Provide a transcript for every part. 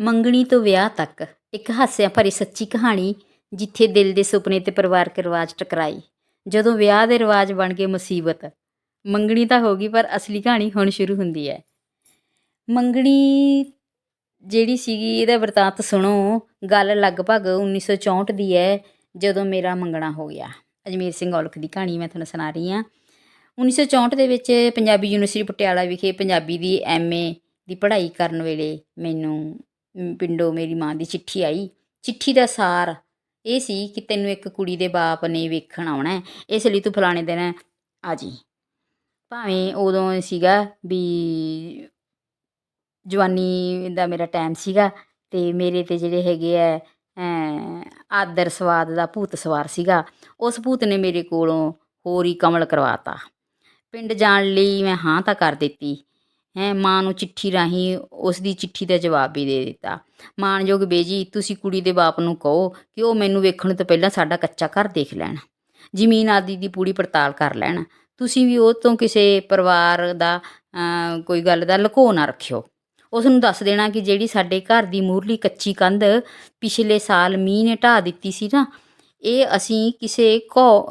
ਮੰਗਣੀ ਤੋਂ ਵਿਆਹ ਤੱਕ ਇੱਕ ਹਾਸਿਆਂ ਭਰੀ ਸੱਚੀ ਕਹਾਣੀ ਜਿੱਥੇ ਦਿਲ ਦੇ ਸੁਪਨੇ ਤੇ ਪਰਿਵਾਰਕ ਰਿਵਾਜ ਟਕਰਾਏ ਜਦੋਂ ਵਿਆਹ ਦੇ ਰਿਵਾਜ ਬਣ ਗਏ ਮੁਸੀਬਤ, ਮੰਗਣੀ ਤਾਂ ਹੋ ਗਈ ਪਰ ਅਸਲੀ ਕਹਾਣੀ ਹੁਣ ਸ਼ੁਰੂ ਹੁੰਦੀ ਹੈ। ਮੰਗਣੀ ਜਿਹੜੀ ਸੀਗੀ, ਇਹਦਾ ਵਰਤਾਂਤ ਸੁਣੋ, ਗੱਲ ਲਗਭਗ 1964 ਦੀ ਹੈ, ਜਦੋਂ ਮੇਰਾ ਮੰਗਣਾ ਹੋ ਗਿਆ। ਅਜਮੇਰ ਸਿੰਘ ਔਲਖ ਦੀ ਕਹਾਣੀ ਮੈਂ ਤੁਹਾਨੂੰ ਸੁਣਾ ਰਹੀ ਹਾਂ। 1964 ਦੇ ਵਿੱਚ ਪੰਜਾਬੀ ਯੂਨੀਵਰਸਿਟੀ ਪਟਿਆਲਾ ਵਿਖੇ ਪੰਜਾਬੀ ਦੀ ਐਮਏ ਦੀ ਪੜ੍ਹਾਈ ਕਰਨ ਵੇਲੇ ਮੈਨੂੰ ਪਿੰਡੋਂ ਮੇਰੀ ਮਾਂ ਦੀ ਚਿੱਠੀ ਆਈ। ਚਿੱਠੀ ਦਾ ਸਾਰ ਇਹ ਸੀ ਕਿ ਤੈਨੂੰ ਇੱਕ ਕੁੜੀ ਦੇ ਬਾਪ ਨੇ ਵੇਖਣ ਆਉਣਾ ਇਸ ਲਈ ਤੂੰ ਫਲਾਣੇ ਦਿਨ ਆ ਜੀ। ਭਾਵੇਂ ਉਦੋਂ ਸੀਗਾ ਵੀ ਜਵਾਨੀ ਦਾ ਮੇਰਾ ਟਾਈਮ ਸੀਗਾ ਤੇ ਮੇਰੇ ਤੇ ਜਿਹੜੇ ਹੈਗੇ ਆ ਆਦਰ ਸਵਾਦ ਦਾ ਭੂਤ ਸਵਾਰ ਸੀਗਾ, ਉਸ ਭੂਤ ਨੇ ਮੇਰੇ ਕੋਲੋਂ ਹੋਰ ਹੀ ਕਮਲ ਕਰਵਾਤਾ ਪਿੰਡ ਜਾਣ ਲਈ ਮੈਂ ਹਾਂ ਤਾਂ ਕਰ ਦਿੱਤੀ। ਹੈ, ਮਾਂ ਨੂੰ ਚਿੱਠੀ ਰਾਹੀਂ ਉਸ ਦੀ ਚਿੱਠੀ ਦਾ ਜਵਾਬ ਵੀ ਦੇ ਦਿੱਤਾ। ਮਾਣਯੋਗ ਬੇਜੀ, ਤੁਸੀਂ ਕੁੜੀ ਦੇ ਬਾਪ ਨੂੰ ਕਹੋ ਕਿ ਉਹ ਮੈਨੂੰ ਵੇਖਣ ਤੋਂ ਪਹਿਲਾਂ ਸਾਡਾ ਕੱਚਾ ਘਰ ਦੇਖ ਲੈਣ। ਜ਼ਮੀਨ ਆਦਿ ਦੀ ਪੂਰੀ ਪੜਤਾਲ ਕਰ ਲੈਣ। ਤੁਸੀਂ ਵੀ ਉਹ ਤੋਂ ਕਿਸੇ ਪਰਿਵਾਰ ਦਾ ਕੋਈ ਗੱਲ ਦਾ ਲਕੋ ਨਾ ਰੱਖਿਓ। ਉਸ ਨੂੰ ਦੱਸ ਦੇਣਾ ਕਿ ਜਿਹੜੀ ਸਾਡੇ ਘਰ ਦੀ ਮੂਰਲੀ ਕੱਚੀ ਕੰਧ ਪਿਛਲੇ ਸਾਲ ਮੀਂਹ ਨੇ ਢਾਹ ਦਿੱਤੀ ਸੀ ਨਾ, ਇਹ ਅਸੀਂ ਕਿਸੇ ਘੋ-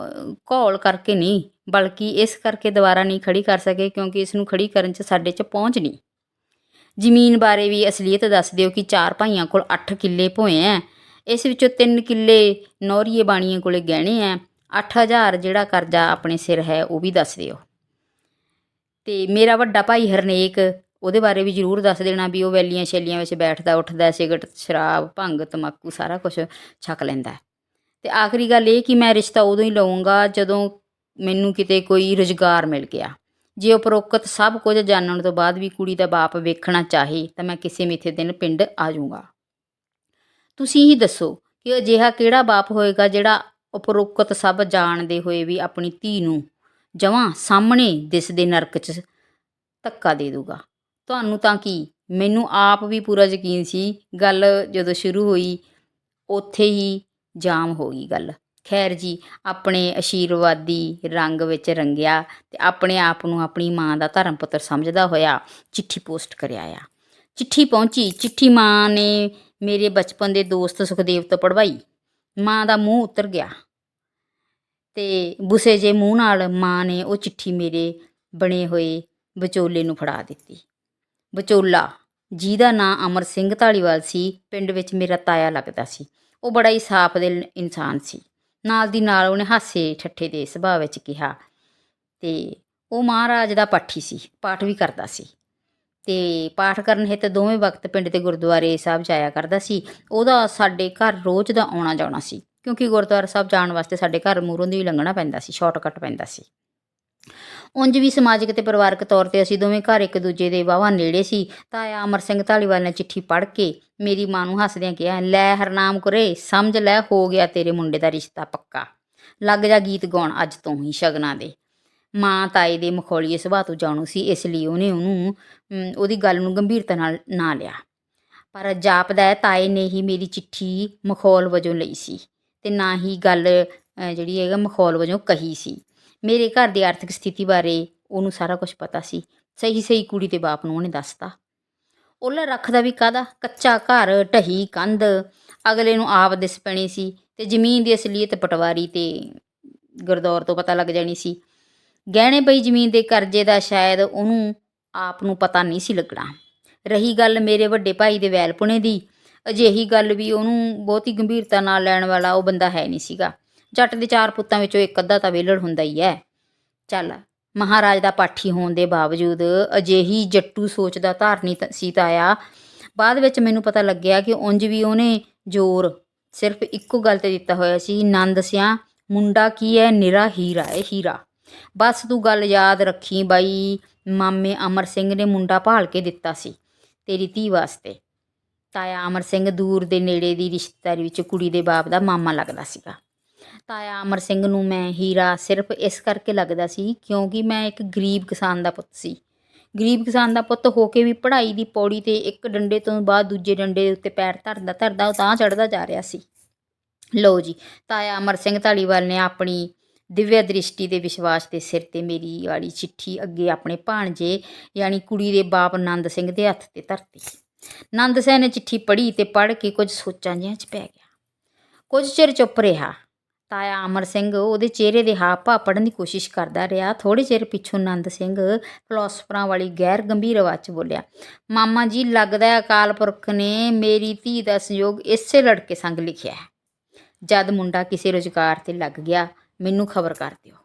ਘੋਲ ਕਰਕੇ ਨਹੀਂ ਬਲਕਿ ਇਸ ਕਰਕੇ ਦੁਬਾਰਾ ਨਹੀਂ ਖੜੀ ਕਰ ਸਕੇ ਕਿਉਂਕਿ ਇਸ ਨੂੰ ਖੜੀ ਕਰਨ 'ਚ ਸਾਡੇ 'ਚ ਪਹੁੰਚ ਨਹੀਂ। ਜ਼ਮੀਨ ਬਾਰੇ ਵੀ ਅਸਲੀਅਤ ਦੱਸ ਦਿਓ ਕਿ ਚਾਰ ਭਾਈਆਂ ਕੋਲ 8 ਕਿੱਲੇ ਭੋਏ ਐ। ਇਸ ਵਿੱਚੋਂ 3 ਕਿੱਲੇ ਨੌਰੀਏ ਬਾਣੀਆਂ ਕੋਲੇ ਗਹਿਣੇ ਐ। 8000 ਜਿਹੜਾ ਕਰਜ਼ਾ ਆਪਣੇ ਸਿਰ ਹੈ ਉਹ ਵੀ ਦੱਸ ਦਿਓ। ਤੇ ਮੇਰਾ ਵੱਡਾ ਭਾਈ ਹਰਨੇਕ, ਉਹਦੇ ਬਾਰੇ ਵੀ ਜ਼ਰੂਰ ਦੱਸ ਦੇਣਾ ਵੀ ਉਹ ਵੈਲੀਆਂ ਛੇਲੀਆਂ ਵਿੱਚ ਬੈਠਦਾ, ਉੱਠਦਾ, ਸਿਗਰਟ, ਸ਼ਰਾਬ, ਭੰਗ, ਤਮਾਕੂ ਸਾਰਾ ਕੁਝ ਛਕ ਲੈਂਦਾ। ਹੈ। ਤੇ ਆਖਰੀ ਗੱਲ ਇਹ ਕਿ ਮੈਂ ਰਿਸ਼ਤਾ ਉਦੋਂ ਹੀ ਲਵਾਂਗਾ ਜਦੋਂ ਮੈਨੂੰ ਕਿਤੇ ਕੋਈ ਰੁਜ਼ਗਾਰ ਮਿਲ ਗਿਆ। ਜੇ ਉਪਰੋਕਤ ਸਭ ਕੁਝ ਜਾਣਨ ਤੋਂ ਬਾਅਦ ਵੀ ਕੁੜੀ ਦਾ ਬਾਪ ਵੇਖਣਾ ਚਾਹੇ, ਤਾਂ ਮੈਂ ਕਿਸੇ ਮਿੱਥੇ ਦਿਨ ਪਿੰਡ ਆ ਜਾਊਂਗਾ। ਤੁਸੀਂ ਹੀ ਦੱਸੋ ਕਿ ਅਜਿਹਾ ਕਿਹੜਾ ਬਾਪ ਹੋਏਗਾ ਜਿਹੜਾ ਉਪਰੋਕਤ ਸਭ ਜਾਣਦੇ ਹੋਏ ਵੀ ਆਪਣੀ ਧੀ ਨੂੰ ਜਮਾਂ ਸਾਹਮਣੇ ਦਿਸਦੇ ਨਰਕ 'ਚ ਧੱਕਾ ਦੇ ਦੂਗਾ ਤੁਹਾਨੂੰ ਤਾਂ ਕੀ ਮੈਨੂੰ ਆਪ ਵੀ ਪੂਰਾ ਯਕੀਨ ਸੀ, ਗੱਲ ਜਦੋਂ ਸ਼ੁਰੂ ਹੋਈ, ਉੱਥੇ ਹੀ ਜਾਮ ਹੋ ਗਈ ਗੱਲ। ਖੈਰ ਜੀ, ਆਪਣੇ ਆਸ਼ੀਰਵਾਦੀ ਰੰਗ ਵਿੱਚ ਰੰਗਿਆ ਤੇ ਆਪਣੇ ਆਪ ਨੂੰ ਆਪਣੀ ਮਾਂ ਦਾ ਧਰਮ ਪੁੱਤਰ ਸਮਝਦਾ ਹੋਇਆ ਚਿੱਠੀ ਪੋਸਟ ਕਰਿਆ ਆ। ਚਿੱਠੀ ਪਹੁੰਚੀ, ਚਿੱਠੀ ਮਾਂ ਨੇ ਮੇਰੇ ਬਚਪਨ ਦੇ ਦੋਸਤ ਸੁਖਦੇਵ ਤੋਂ ਪੜਵਾਈ ਮਾਂ ਦਾ ਮੂੰਹ ਉਤਰ ਗਿਆ ਤੇ ਬੁਸੇ ਜੇ ਮੂੰਹ ਨਾਲ ਮਾਂ ਨੇ ਉਹ ਚਿੱਠੀ ਮੇਰੇ ਬਣੇ ਹੋਏ ਵਿਚੋਲੇ ਨੂੰ ਫੜਾ ਦਿੱਤੀ। ਵਿਚੋਲਾ, ਜਿਹਦਾ ਨਾਂ ਅਮਰ ਸਿੰਘ ਢਾਲੀਵਾਲ ਸੀ, ਪਿੰਡ ਵਿੱਚ ਮੇਰਾ ਤਾਇਆ ਲੱਗਦਾ ਸੀ। ਉਹ ਬੜਾ ਹੀ ਸਾਫ਼ ਦਿਲ ਇਨਸਾਨ ਸੀ। ਨਾਲ ਦੀ ਨਾਲ ਉਹਨੇ ਹਾਸੇ ਠੱਠੇ ਦੇ ਸੁਭਾਅ ਵਿੱਚ ਕਿਹਾ ਤੇ ਉਹ ਮਹਾਰਾਜ ਦਾ ਪਾਠੀ ਸੀ, ਪਾਠ ਵੀ ਕਰਦਾ ਸੀ। ਤੇ ਪਾਠ ਕਰਨ ਹਿੱਤ ਦੋਵੇਂ ਵਕਤ ਪਿੰਡ ਦੇ ਗੁਰਦੁਆਰੇ ਸਾਹਿਬ ਜਾਇਆ ਕਰਦਾ ਸੀ। ਉਹਦਾ ਸਾਡੇ ਘਰ ਰੋਜ਼ ਦਾ ਆਉਣਾ ਜਾਣਾ ਸੀ, ਕਿਉਂਕਿ ਗੁਰਦੁਆਰਾ ਸਾਹਿਬ ਜਾਣ ਵਾਸਤੇ ਸਾਡੇ ਘਰ ਮੂਹਰੋਂ ਦੀ ਵੀ ਲੰਘਣਾ ਪੈਂਦਾ ਸੀ ਸ਼ਾਰਟਕਟ ਪੈਂਦਾ ਸੀ। ਉਂਝ ਵੀ ਸਮਾਜਿਕ ਤੇ ਪਰਿਵਾਰਕ ਤੌਰ ਤੇ ਅਸੀਂ ਦੋਵੇਂ ਘਰ ਇੱਕ ਦੂਜੇ ਦੇ ਵਾਹਵਾ ਨੇੜੇ ਸੀ। ਤਾਇਆ ਅਮਰ ਸਿੰਘ ਢਾਲੀਵਾਲ ਨੇ ਚਿੱਠੀ ਪੜ੍ਹ ਕੇ ਮੇਰੀ ਮਾਂ ਨੂੰ ਹੱਸਦਿਆਂ ਕਿਹਾ, ਲੈ ਹਰਨਾਮ ਕੁਰੇ, ਸਮਝ ਲੈ, ਹੋ ਗਿਆ ਤੇਰੇ ਮੁੰਡੇ ਦਾ ਰਿਸ਼ਤਾ ਪੱਕਾ। ਲੱਗ ਜਾ ਗੀਤ ਗਾਉਣ, ਅੱਜ ਤੋਂ ਹੀ ਸ਼ਗਨਾਂ ਦੇ। ਮਾਂ ਤਾਏ ਦੇ ਮਖੌਲੀਏ ਸੁਭਾਅ ਤੋਂ ਜਾਣੂ ਸੀ, ਇਸ ਲਈ ਉਹਨੇ ਉਹਨੂੰ ਉਹਦੀ ਗੱਲ ਨੂੰ ਗੰਭੀਰਤਾ ਨਾਲ ਨਾ ਲਿਆ। ਪਰ ਜਾਪਦਾ ਤਾਏ ਨੇ ਹੀ ਮੇਰੀ ਚਿੱਠੀ ਮਖੌਲ ਵਜੋਂ ਲਈ ਸੀ ਤੇ ਨਾ ਹੀ ਗੱਲ ਜਿਹੜੀ ਹੈਗਾ ਮਖੌਲ ਵਜੋਂ ਕਹੀ ਸੀ। ਮੇਰੇ ਘਰ ਦੀ ਆਰਥਿਕ ਸਥਿਤੀ ਬਾਰੇ ਉਹਨੂੰ ਸਾਰਾ ਕੁਝ ਪਤਾ ਸੀ। ਸਹੀ ਸਹੀ ਕੁੜੀ ਦੇ ਬਾਪ ਨੂੰ ਉਹਨੇ ਦੱਸਤਾ। ਉਹਲਾ ਰੱਖਦਾ ਵੀ ਕਾਦਾ ਕੱਚਾ ਘਰ, ਢਹੀ ਕੰਧ, ਅਗਲੇ ਨੂੰ ਆਪ ਦਿਸ ਪੈਣੀ ਸੀ ਤੇ ਜ਼ਮੀਨ ਦੀ ਅਸਲੀਅਤ ਪਟਵਾਰੀ ਤੇ ਗਰਦੌਰ ਤੋਂ ਪਤਾ ਲੱਗ ਜਾਣੀ ਸੀ। ਗਹਿਣੇ ਪਈ ਜ਼ਮੀਨ ਦੇ ਕਰਜ਼ੇ ਦਾ ਸ਼ਾਇਦ ਉਹਨੂੰ ਆਪ ਨੂੰ ਪਤਾ ਨਹੀਂ ਸੀ ਲੱਗਣਾ। ਰਹੀ ਗੱਲ ਮੇਰੇ ਵੱਡੇ ਭਾਈ ਦੇ ਵੈਲਪੁਣੇ ਦੀ, ਅਜਿਹੀ ਗੱਲ ਵੀ ਉਹਨੂੰ ਬਹੁਤੀ ਗੰਭੀਰਤਾ ਨਾਲ ਲੈਣ ਵਾਲਾ ਉਹ ਬੰਦਾ ਹੈ ਨਹੀਂ ਸੀਗਾ। ਜੱਟ ਦੇ ਚਾਰ ਪੁੱਤਾਂ ਵਿੱਚੋਂ ਇੱਕ ਅੱਧਾ ਤਾਂ ਵਿਹਲੜ ਹੁੰਦਾ ਹੀ ਹੈ। ਚੱਲ, ਮਹਾਰਾਜ ਦਾ ਪਾਠੀ ਹੋਣ ਦੇ ਬਾਵਜੂਦ ਅਜਿਹੀ ਜੱਟੂ ਸੋਚ ਦਾ ਧਾਰਨੀ ਤ- ਸੀ ਤਾਇਆ ਬਾਅਦ ਵਿੱਚ ਮੈਨੂੰ ਪਤਾ ਲੱਗਿਆ ਕਿ ਉਂਝ ਵੀ ਉਹਨੇ ਜ਼ੋਰ ਸਿਰਫ ਇੱਕੋ ਗੱਲ ਤੇ ਦਿੱਤਾ ਹੋਇਆ ਸੀ, ਨੰਦ ਸਿਆ, ਮੁੰਡਾ ਕੀ ਹੈ? ਨਿਰਾ ਹੀਰਾ ਹੈ ਹੀਰਾ। ਬਸ ਤੂੰ ਗੱਲ ਯਾਦ ਰੱਖੀ ਬਾਈ, ਮਾਮੇ ਅਮਰ ਸਿੰਘ ਨੇ ਮੁੰਡਾ ਭਾਲ ਕੇ ਦਿੱਤਾ ਸੀ ਤੇਰੀ ਧੀ ਵਾਸਤੇ। ਤਾਇਆ ਅਮਰ ਸਿੰਘ ਦੂਰ ਦੇ ਨੇੜੇ ਦੀ ਰਿਸ਼ਤੇਦਾਰੀ ਵਿੱਚ ਕੁੜੀ ਦੇ ਬਾਪ ਦਾ ਮਾਮਾ ਲੱਗਦਾ ਸੀਗਾ। ਤਾਇਆ ਅਮਰ ਸਿੰਘ ਨੂੰ ਮੈਂ ਹੀਰਾ ਸਿਰਫ ਇਸ ਕਰਕੇ ਲੱਗਦਾ ਸੀ ਕਿਉਂਕਿ ਮੈਂ ਇੱਕ ਗਰੀਬ ਕਿਸਾਨ ਦਾ ਪੁੱਤ ਸੀ। ਗਰੀਬ ਕਿਸਾਨ ਦਾ ਪੁੱਤ ਹੋ ਕੇ ਵੀ ਪੜ੍ਹਾਈ ਦੀ ਪੌੜੀ ਤੇ ਇੱਕ ਡੰਡੇ ਤੋਂ ਬਾਅਦ ਦੂਜੇ ਡੰਡੇ ਦੇ ਉੱਤੇ ਪੈਰ ਧਰਦਾ ਧਰਦਾ ਉਹ ਤਾਂ ਚੜਦਾ ਜਾ ਰਿਹਾ ਸੀ। ਲਓ ਜੀ ਤਾਇਆ ਅਮਰ ਸਿੰਘ ਢਾਲੀਵਾਲ ਨੇ ਆਪਣੀ ਦਿਵਿਆ ਦ੍ਰਿਸ਼ਟੀ ਦੇ ਵਿਸ਼ਵਾਸ ਦੇ ਸਿਰ ਤੇ ਮੇਰੀ ਵਾਲੀ ਚਿੱਠੀ ਅੱਗੇ ਆਪਣੇ ਭਾਣਜੇ ਯਾਨੀ ਕੁੜੀ ਦੇ ਬਾਪ ਆਨੰਦ ਸਿੰਘ ਦੇ ਹੱਥ ਤੇ ਧਰਤੀ। ਨੰਦ ਸਿੰਘ ਨੇ ਚਿੱਠੀ ਪੜ੍ਹੀ ਤੇ ਪੜ੍ਹ ਕੇ ਕੁਝ ਸੋਚਾਂ ਜਿਹੀਆਂ 'ਚ ਪੈ ਗਿਆ। ਕੁਝ ਚਿਰ ਚੁੱਪ ਰਿਹਾ। ਤਾਇਆ ਅਮਰ ਸਿੰਘ ਉਹਦੇ ਚਿਹਰੇ ਦੇ ਹਾਵ ਭਾਵ ਪੜ੍ਹਨ ਦੀ ਕੋਸ਼ਿਸ਼ ਕਰਦਾ ਰਿਹਾ। ਥੋੜੇ ਚਿਰ ਪਿੱਛੋਂ ਨੰਦ ਸਿੰਘ ਫਿਲਾਸਫਰਾਂ ਵਾਲੀ ਗੈਰ ਗੰਭੀਰ ਆਵਾਜ਼ 'ਚ ਬੋਲਿਆ, ਮਾਮਾ ਜੀ, ਲੱਗਦਾ ਹੈ ਅਕਾਲ ਪੁਰਖ ਨੇ ਮੇਰੀ ਧੀ ਦਾ ਸੰਯੋਗ ਇਸੇ ਲੜਕੇ ਸੰਗ ਲਿਖਿਆ ਹੈ। ਜਦ ਮੁੰਡਾ ਕਿਸੇ ਰੁਜ਼ਗਾਰ ਤੇ ਲੱਗ ਗਿਆ, ਮੈਨੂੰ ਖਬਰ ਕਰ ਦਿਓ।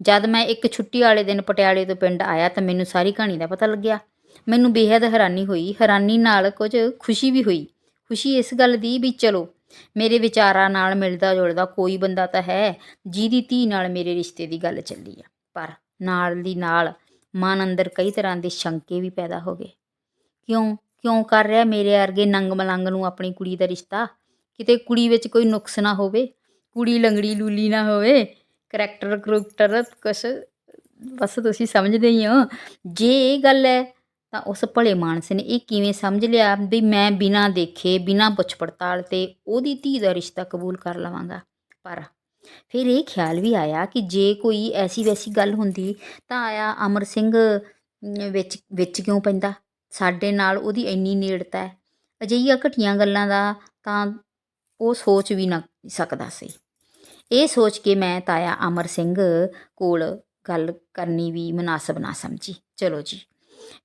ਜਦ ਮੈਂ ਇੱਕ ਛੁੱਟੀ ਵਾਲੇ ਦਿਨ ਪਟਿਆਲੇ ਤੋਂ ਪਿੰਡ ਆਇਆ ਤਾਂ ਮੈਨੂੰ ਸਾਰੀ ਕਹਾਣੀ ਦਾ ਪਤਾ ਲੱਗਿਆ। ਮੈਨੂੰ ਬੇਹੱਦ ਹੈਰਾਨੀ ਹੋਈ। ਹੈਰਾਨੀ ਨਾਲ ਕੁਝ ਖੁਸ਼ੀ ਵੀ ਹੋਈ। ਖੁਸ਼ੀ ਇਸ ਗੱਲ ਦੀ ਵੀ, ਚਲੋ ਮੇਰੇ ਵਿਚਾਰਾਂ ਨਾਲ ਮਿਲਦਾ ਜੁਲਦਾ ਕੋਈ ਬੰਦਾ ਤਾਂ ਹੈ, ਜਿਹਦੀ ਧੀ ਨਾਲ ਮੇਰੇ ਰਿਸ਼ਤੇ ਦੀ ਗੱਲ ਚੱਲੀ ਆ। ਪਰ ਨਾਲ ਦੀ ਨਾਲ ਮਨ ਅੰਦਰ ਕਈ ਤਰ੍ਹਾਂ ਦੇ ਸ਼ੰਕੇ ਵੀ ਪੈਦਾ ਹੋ ਗਏ। ਕਿਉਂ ਕਿਉਂ ਕਰ ਰਿਹਾ ਮੇਰੇ ਵਰਗੇ ਨੰਗ ਮਲੰਗ ਨੂੰ ਆਪਣੀ ਕੁੜੀ ਦਾ ਰਿਸ਼ਤਾ? ਕਿਤੇ ਕੁੜੀ ਵਿੱਚ ਕੋਈ ਨੁਕਸ ਨਾ ਹੋਵੇ, ਕੁੜੀ ਲੰਗੜੀ ਲੂਲੀ ਨਾ ਹੋਵੇ, ਕਰੈਕਟਰ ਕਰੂਕਟਰ ਕੁਛ ਬਸ ਤੁਸੀਂ ਸਮਝਦੇ ਹੀ ਹੋ। ਜੇ ਇਹ ਗੱਲ ਹੈ ਤਾਂ ਉਸ ਭਲੇ ਮਾਨਸ ਨੇ ਇਹ ਕਿਵੇਂ ਸਮਝ ਲਿਆ ਵੀ ਮੈਂ ਬਿਨਾਂ ਦੇਖੇ, ਬਿਨਾਂ ਪੁੱਛ ਪੜਤਾਲ ਤੇ ਉਹਦੀ ਧੀ ਦਾ ਰਿਸ਼ਤਾ ਕਬੂਲ ਕਰ ਲਵਾਂਗਾ? ਪਰ ਫਿਰ ਇਹ ਖਿਆਲ ਵੀ ਆਇਆ ਕਿ ਜੇ ਕੋਈ ਐਸੀ ਵੈਸੀ ਗੱਲ ਹੁੰਦੀ ਤਾਂ ਆਇਆ ਅਮਰ ਸਿੰਘ ਵਿੱਚ ਵਿੱਚ ਕਿਉਂ ਪੈਂਦਾ? ਸਾਡੇ ਨਾਲ ਉਹਦੀ ਇੰਨੀ ਨੇੜਤਾ ਹੈ। ਅਜਿਹੀਆਂ ਘਟੀਆਂ ਗੱਲਾਂ ਦਾ ਤਾਂ ਉਹ ਸੋਚ ਵੀ ਨਾ ਸਕਦਾ ਸੀ। ਇਹ ਸੋਚ ਕੇ ਮੈਂ ਤਾਇਆ ਅਮਰ ਸਿੰਘ ਕੋਲ ਗੱਲ ਕਰਨੀ ਵੀ ਮੁਨਾਸਬ ਨਾ ਸਮਝੀ। ਚਲੋ ਜੀ।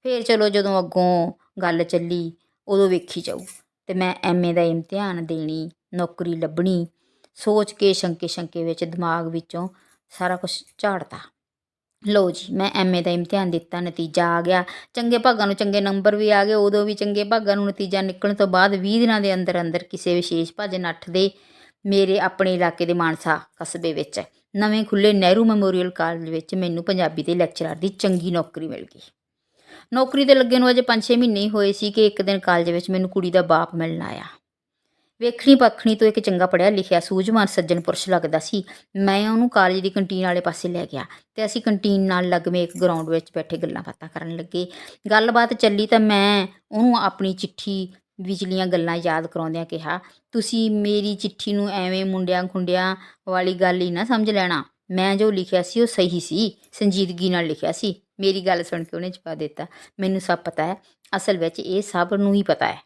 ਫਿਰ ਚਲੋ ਜਦੋਂ ਅੱਗੋਂ ਗੱਲ ਚੱਲੀ, ਉਦੋਂ ਵੇਖੀ ਜਾਊ। ਤੇ ਮੈਂ ਐਮਏ ਦਾ ਇਮਤਿਹਾਨ ਦੇਣੀ, ਨੌਕਰੀ ਲੱਭਣੀ, ਸੋਚ ਕੇ ਸ਼ੰਕੇ ਸ਼ੰਕੇ ਵਿੱਚ ਦਿਮਾਗ ਵਿੱਚੋਂ ਸਾਰਾ ਕੁਝ ਝਾੜਤਾ। ਲਓ ਜੀ, ਮੈਂ ਐਮਏ ਦਾ ਇਮਤਿਹਾਨ ਦਿੱਤਾ, ਨਤੀਜਾ ਆ ਗਿਆ। ਚੰਗੇ ਭਾਗਾਂ ਨੂੰ ਚੰਗੇ ਨੰਬਰ ਵੀ ਆ ਗਏ, ਉਦੋਂ ਵੀ ਚੰਗੇ ਭਾਗਾਂ ਨੂੰ ਨਤੀਜਾ ਨਿਕਲਣ ਤੋਂ ਬਾਅਦ 20 ਦਿਨਾਂ ਦੇ ਅੰਦਰ ਅੰਦਰ ਕਿਸੇ ਵਿਸ਼ੇਸ਼ ਭਜਨ ਨੱਠ ਦੇ ਮੇਰੇ ਆਪਣੇ ਇਲਾਕੇ ਦੇ ਮਾਨਸਾ ਕਸਬੇ ਵਿੱਚ। ਨਵੇਂ ਖੁੱਲੇ ਨਹਿਰੂ ਮੈਮੋਰੀਅਲ ਕਾਲਜ ਵਿੱਚ ਮੈਨੂੰ ਪੰਜਾਬੀ ਦੇ ਲੈਕਚਰਰ ਦੀ ਚੰਗੀ ਨੌਕਰੀ ਮਿਲ ਗਈ। ਨੌਕਰੀ ਤੇ ਲੱਗੇ ਨੂੰ ਅਜੇ 5-6 ਮਹੀਨੇ ਹੀ ਹੋਏ ਸੀ ਕਿ ਇੱਕ ਦਿਨ ਕਾਲਜ ਵਿੱਚ ਮੈਨੂੰ ਕੁੜੀ ਦਾ ਬਾਪ ਮਿਲਣ ਆਇਆ। ਵੇਖਣੀ ਪੱਖਣੀ ਤੋਂ ਇੱਕ ਚੰਗਾ ਪੜਿਆ ਲਿਖਿਆ ਸੂਝਵਾਨ ਸੱਜਣ ਪੁਰਸ਼ ਲੱਗਦਾ ਸੀ। ਮੈਂ ਉਹਨੂੰ ਕਾਲਜ ਦੀ ਕੰਟੀਨ ਵਾਲੇ ਪਾਸੇ ਲੈ ਗਿਆ ਤੇ ਅਸੀਂ ਕੰਟੀਨ ਨਾਲ ਲੱਗਵੇਂ ਇੱਕ ਗਰਾਊਂਡ ਵਿੱਚ ਬੈਠੇ ਗੱਲਾਂ ਬਾਤਾਂ ਕਰਨ ਲੱਗੇ। ਗੱਲਬਾਤ ਚੱਲੀ ਤਾਂ ਮੈਂ ਉਹਨੂੰ ਆਪਣੀ ਚਿੱਠੀ, ਵਿਚਲੀਆਂ ਗੱਲਾਂ ਯਾਦ ਕਰਾਉਂਦਿਆਂ ਕਿਹਾ, ਤੁਸੀਂ ਮੇਰੀ ਚਿੱਠੀ ਨੂੰ ਐਵੇਂ ਮੁੰਡਿਆਂ ਖੁੰਡਿਆਂ ਵਾਲੀ ਗੱਲ ਹੀ ਨਾ ਸਮਝ ਲੈਣਾ। ਮੈਂ ਜੋ ਲਿਖਿਆ ਸੀ ਉਹ ਸਹੀ ਸੀ, ਸੰਜੀਦਗੀ ਨਾਲ ਲਿਖਿਆ ਸੀ। ਮੇਰੀ ਗੱਲ ਸੁਣ ਕੇ ਉਹਨੇ ਜਵਾਬ ਦਿੱਤਾ, ਮੈਨੂੰ ਸਭ ਪਤਾ ਹੈ, ਅਸਲ ਵਿੱਚ ਇਹ ਸਭ ਨੂੰ ਹੀ ਪਤਾ ਹੈ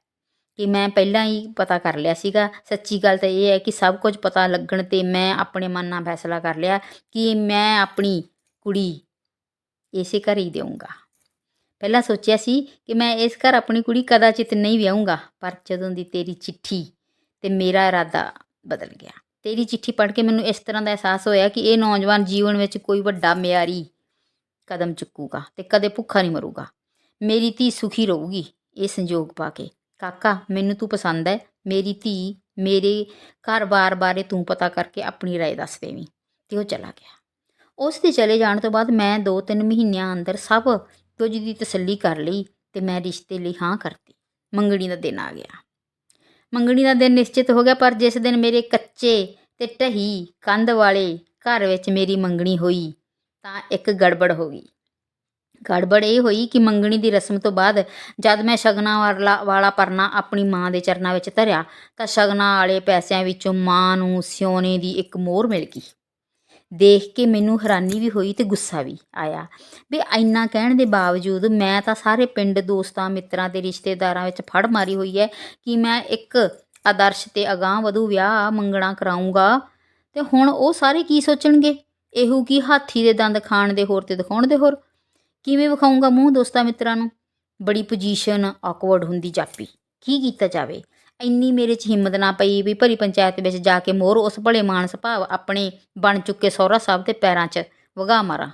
ਕਿ ਮੈਂ ਪਹਿਲਾਂ ਹੀ ਪਤਾ ਕਰ ਲਿਆ ਸੀਗਾ। ਸੱਚੀ ਗੱਲ ਤਾਂ ਇਹ ਹੈ ਕਿ ਸਭ ਕੁਝ ਪਤਾ ਲੱਗਣ ਤੇ ਮੈਂ ਆਪਣੇ ਮਨ ਨਾਲ ਫੈਸਲਾ ਕਰ ਲਿਆ ਕਿ ਮੈਂ ਆਪਣੀ ਕੁੜੀ ਇਸੇ ਘਰ ਹੀ ਦੇਵਾਂਗਾ ਪਹਿਲਾਂ ਸੋਚਿਆ ਸੀ ਕਿ ਮੈਂ ਇਸ ਘਰ ਆਪਣੀ ਕੁੜੀ ਕਦਾਚਿਤ ਨਹੀਂ ਵਿਆਹੂੰਗਾ, ਪਰ ਜਦੋਂ ਦੀ ਤੇਰੀ ਚਿੱਠੀ ਤੇ ਮੇਰਾ ਇਰਾਦਾ ਬਦਲ ਗਿਆ। ਤੇਰੀ ਚਿੱਠੀ ਪੜ੍ਹ ਕੇ ਮੈਨੂੰ ਇਸ ਤਰ੍ਹਾਂ ਦਾ ਅਹਿਸਾਸ ਹੋਇਆ ਕਿ ਇਹ ਨੌਜਵਾਨ ਜੀਵਨ ਵਿੱਚ ਕੋਈ ਵੱਡਾ ਮਿਆਰੀ ਕਦਮ ਚੁੱਕੂਗਾ ਤੇ ਕਦੇ ਭੁੱਖਾ ਨਹੀਂ ਮਰੂਗਾ ਮੇਰੀ ਧੀ ਸੁਖੀ ਰਹੂਗੀ ਇਹ ਸੰਜੋਗ ਪਾ ਕੇ ਕਾਕਾ ਮੈਨੂੰ ਤੂੰ ਪਸੰਦ ਹੈ ਮੇਰੀ ਧੀ ਮੇਰੇ ਘਰ-ਬਾਰ ਬਾਰੇ ਤੂੰ ਪਤਾ ਕਰਕੇ ਆਪਣੀ رائے ਦੱਸ ਦੇਵੀਂ ਤੇ ਉਹ ਚਲਾ ਗਿਆ ਉਸ ਦੇ ਚਲੇ ਜਾਣ ਤੋਂ ਬਾਅਦ ਮੈਂ 2-3 ਮਹੀਨਿਆਂ ਅੰਦਰ ਸਭ ਕੁਝ ਦੀ ਤਸੱਲੀ ਕਰ ਲਈ ਤੇ ਮੈਂ ਰਿਸ਼ਤੇ ਲਈ ਹਾਂ ਕਰਤੀ ਮੰਗਣੀ ਦਾ ਦਿਨ ਆ ਗਿਆ ਮੰਗਣੀ ਦਾ ਦਿਨ ਨਿਸ਼ਚਿਤ ਹੋ ਗਿਆ ਪਰ ਜਿਸ ਦਿਨ ਮੇਰੇ ਕੱਚੇ ਤੇ ਢਹੀ ਕੰਧ ਵਾਲੇ ਘਰ ਵਿੱਚ ਮੇਰੀ ਮੰਗਣੀ ਹੋਈ ਤਾਂ ਇੱਕ ਗੜਬੜ ਹੋ ਗਈ। ਗੜਬੜ ਇਹ ਹੋਈ ਕਿ ਮੰਗਣੀ ਦੀ ਰਸਮ ਤੋਂ ਬਾਅਦ ਜਦ ਮੈਂ ਸ਼ਗਨਾਂ ਵਾਲਾ ਵਾਲਾ ਪਰਨਾ ਆਪਣੀ ਮਾਂ ਦੇ ਚਰਨਾਂ ਵਿੱਚ ਧਰਿਆ, ਤਾਂ ਸ਼ਗਨਾਂ ਵਾਲੇ ਪੈਸਿਆਂ ਵਿੱਚੋਂ ਮਾਂ ਨੂੰ ਸਿਉਣੇ ਦੀ ਇੱਕ ਮੋਹਰ ਮਿਲ ਗਈ। ਦੇਖ ਕੇ ਮੈਨੂੰ ਹੈਰਾਨੀ ਵੀ ਹੋਈ ਤੇ ਗੁੱਸਾ ਵੀ ਆਇਆ ਵੀ ਇੰਨਾ ਕਹਿਣ ਦੇ ਬਾਵਜੂਦ ਮੈਂ ਤਾਂ ਸਾਰੇ ਪਿੰਡ, ਦੋਸਤਾਂ, ਮਿੱਤਰਾਂ ਤੇ ਰਿਸ਼ਤੇਦਾਰਾਂ ਵਿੱਚ ਫੜ ਮਾਰੀ ਹੋਈ ਹੈ ਕਿ ਮੈਂ ਇੱਕ ਆਦਰਸ਼ ਤੇ ਅਗਾਂਹ ਵਧੂ ਵਿਆਹ ਮੰਗਣਾ ਕਰਾਉਂਗਾ ਤੇ ਹੁਣ ਉਹ ਸਾਰੇ ਕੀ ਸੋਚਣਗੇ? ਇਹੋ ਕੀ ਹਾਥੀ ਦੇ ਦੰਦ ਖਾਣ ਦੇ ਹੋਰ ਤੇ ਦਿਖਾਉਣ ਦੇ ਹੋਰ? ਕਿਵੇਂ ਵਿਖਾਊਂਗਾ ਮੂੰਹ ਦੋਸਤਾਂ ਮਿੱਤਰਾਂ ਨੂੰ? ਬੜੀ ਪੋਜੀਸ਼ਨ ਆਕਵਰਡ ਹੁੰਦੀ ਜਾਪੀ। ਕੀ ਕੀਤਾ ਜਾਵੇ? ਇੰਨੀ ਮੇਰੇ 'ਚ ਹਿੰਮਤ ਨਾ ਪਈ ਵੀ ਭਰੀ ਪੰਚਾਇਤ ਵਿੱਚ ਜਾ ਕੇ ਮੋਰ ਉਸ ਭਲੇ ਮਾਨਸ ਭਾਵ ਆਪਣੇ ਬਣ ਚੁੱਕੇ ਸਹੁਰਾ ਸਾਹਿਬ ਦੇ ਪੈਰਾਂ 'ਚ ਵਗਾ ਮਾਰਾਂ।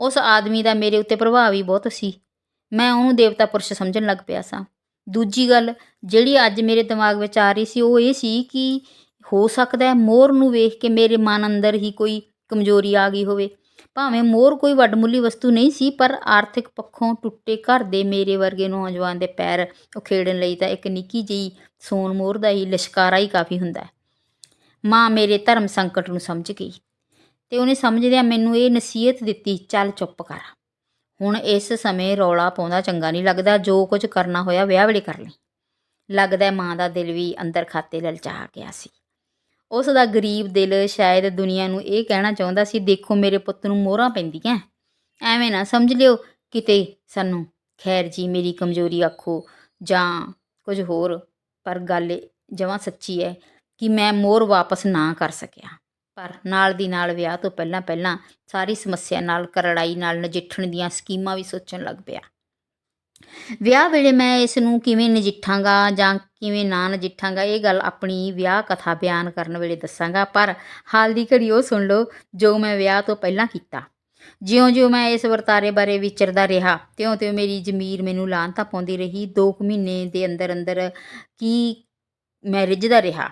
ਉਸ ਆਦਮੀ ਦਾ ਮੇਰੇ ਉੱਤੇ ਪ੍ਰਭਾਵ ਹੀ ਬਹੁਤ ਸੀ। ਮੈਂ ਉਹਨੂੰ ਦੇਵਤਾ ਪੁਰਸ਼ ਸਮਝਣ ਲੱਗ ਪਿਆ ਸਾਂ। ਦੂਜੀ ਗੱਲ, ਜਿਹੜੀ ਅੱਜ ਮੇਰੇ ਦਿਮਾਗ ਵਿੱਚ ਆ ਰਹੀ ਸੀ ਉਹ ਇਹ ਸੀ ਕਿ ਹੋ ਸਕਦਾ ਹੈ ਮੋਹਰ ਨੂੰ ਵੇਖ ਕੇ ਮੇਰੇ ਮਨ ਅੰਦਰ ਹੀ ਕੋਈ ਕਮਜ਼ੋਰੀ ਆ ਗਈ ਹੋਵੇ। ਭਾਵੇਂ ਮੋਰ ਕੋਈ ਵੱਡਮੁੱਲੀ ਵਸਤੂ ਨਹੀਂ ਸੀ, ਪਰ ਆਰਥਿਕ ਪੱਖੋਂ ਟੁੱਟੇ ਘਰ ਦੇ ਮੇਰੇ ਵਰਗੇ ਨੌਜਵਾਨ ਦੇ ਪੈਰ ਉਖੇੜਨ ਲਈ ਤਾਂ ਇੱਕ ਨਿੱਕੀ ਜਿਹੀ ਸੋਨ ਮੋਰ ਦਾ ਹੀ ਲਿਸ਼ਕਾਰਾ ਹੀ ਕਾਫੀ ਹੁੰਦਾ ਹੈ। ਮਾਂ ਮੇਰੇ ਧਰਮ ਸੰਕਟ ਨੂੰ ਸਮਝ ਗਈ ਤੇ ਉਹਨੇ ਸਮਝਦਿਆਂ ਮੈਨੂੰ ਇਹ ਨਸੀਹਤ ਦਿੱਤੀ, ਚੱਲ ਚੁੱਪ ਕਰ। ਹੁਣ ਇਸ ਸਮੇਂ ਰੌਲਾ ਪਾਉਂਦਾ ਚੰਗਾ ਨਹੀਂ ਲੱਗਦਾ, ਜੋ ਕੁਝ ਕਰਨਾ ਹੋਇਆ ਵਿਆਹ ਵੇਲੇ ਕਰ ਲਈ ਲੱਗਦਾ ਮਾਂ ਦਾ ਦਿਲ ਵੀ ਅੰਦਰ ਖਾਤੇ ਲਲਚਾ ਗਿਆ ਸੀ। ਉਸ ਦਾ ਗਰੀਬ ਦਿਲ ਸ਼ਾਇਦ ਦੁਨੀਆ ਨੂੰ ਇਹ ਕਹਿਣਾ ਚਾਹੁੰਦਾ ਸੀ, ਦੇਖੋ ਮੇਰੇ ਪੁੱਤ ਨੂੰ ਮੋਹਰਾਂ ਪੈਂਦੀਆਂ। ਐਵੇਂ ਨਾ ਸਮਝ ਲਿਓ ਕਿਤੇ ਸਾਨੂੰ। ਖੈਰ ਜੀ, ਮੇਰੀ ਕਮਜ਼ੋਰੀ ਆਖੋ ਜਾਂ ਕੁਝ ਹੋਰ, ਪਰ ਗੱਲ ਜਮਾਂ ਸੱਚੀ ਹੈ ਕਿ ਮੈਂ ਮੋਹਰ ਵਾਪਸ ਨਾ ਕਰ ਸਕਿਆ। ਪਰ ਨਾਲ ਦੀ ਨਾਲ ਵਿਆਹ ਤੋਂ ਪਹਿਲਾਂ ਪਹਿਲਾਂ ਸਾਰੀ ਸਮੱਸਿਆ ਨਾਲ ਕਰੜਾਈ ਨਾਲ, ਨਜਿੱਠਣ ਦੀਆਂ ਸਕੀਮਾਂ ਵੀ ਸੋਚਣ ਲੱਗ ਪਿਆ। ਵਿਆਹ ਵੇਲੇ ਮੈਂ ਇਸ ਨੂੰ ਕਿਵੇਂ ਨਜਿੱਠਾਂਗਾ ਜਾਂ ਕਿਵੇਂ ਨਾ ਨਜਿੱਠਾਂਗਾ, ਇਹ ਗੱਲ ਆਪਣੀ ਵਿਆਹ ਕਥਾ ਬਿਆਨ ਕਰਨ ਵੇਲੇ ਦੱਸਾਂਗਾ, ਪਰ ਹਾਲ ਦੀ ਘੜੀ ਉਹ ਸੁਣ ਲਓ, ਜੋ ਮੈਂ ਵਿਆਹ ਤੋਂ ਪਹਿਲਾਂ ਕੀਤਾ। ਜਿਉਂ-ਜਿਉਂ ਮੈਂ ਇਸ ਵਰਤਾਰੇ ਬਾਰੇ ਵਿਚਰਦਾ ਰਿਹਾ, ਤਿਉਂ-ਤਿਉਂ ਮੇਰੀ ਜ਼ਮੀਰ ਮੈਨੂੰ ਲਾਂਤਾ ਪਾਉਂਦੀ ਰਹੀ 2 ਮਹੀਨੇ ਦੇ ਅੰਦਰ ਅੰਦਰ ਕੀ ਮੈਂ ਰਿੱਝਦਾ ਰਿਹਾ।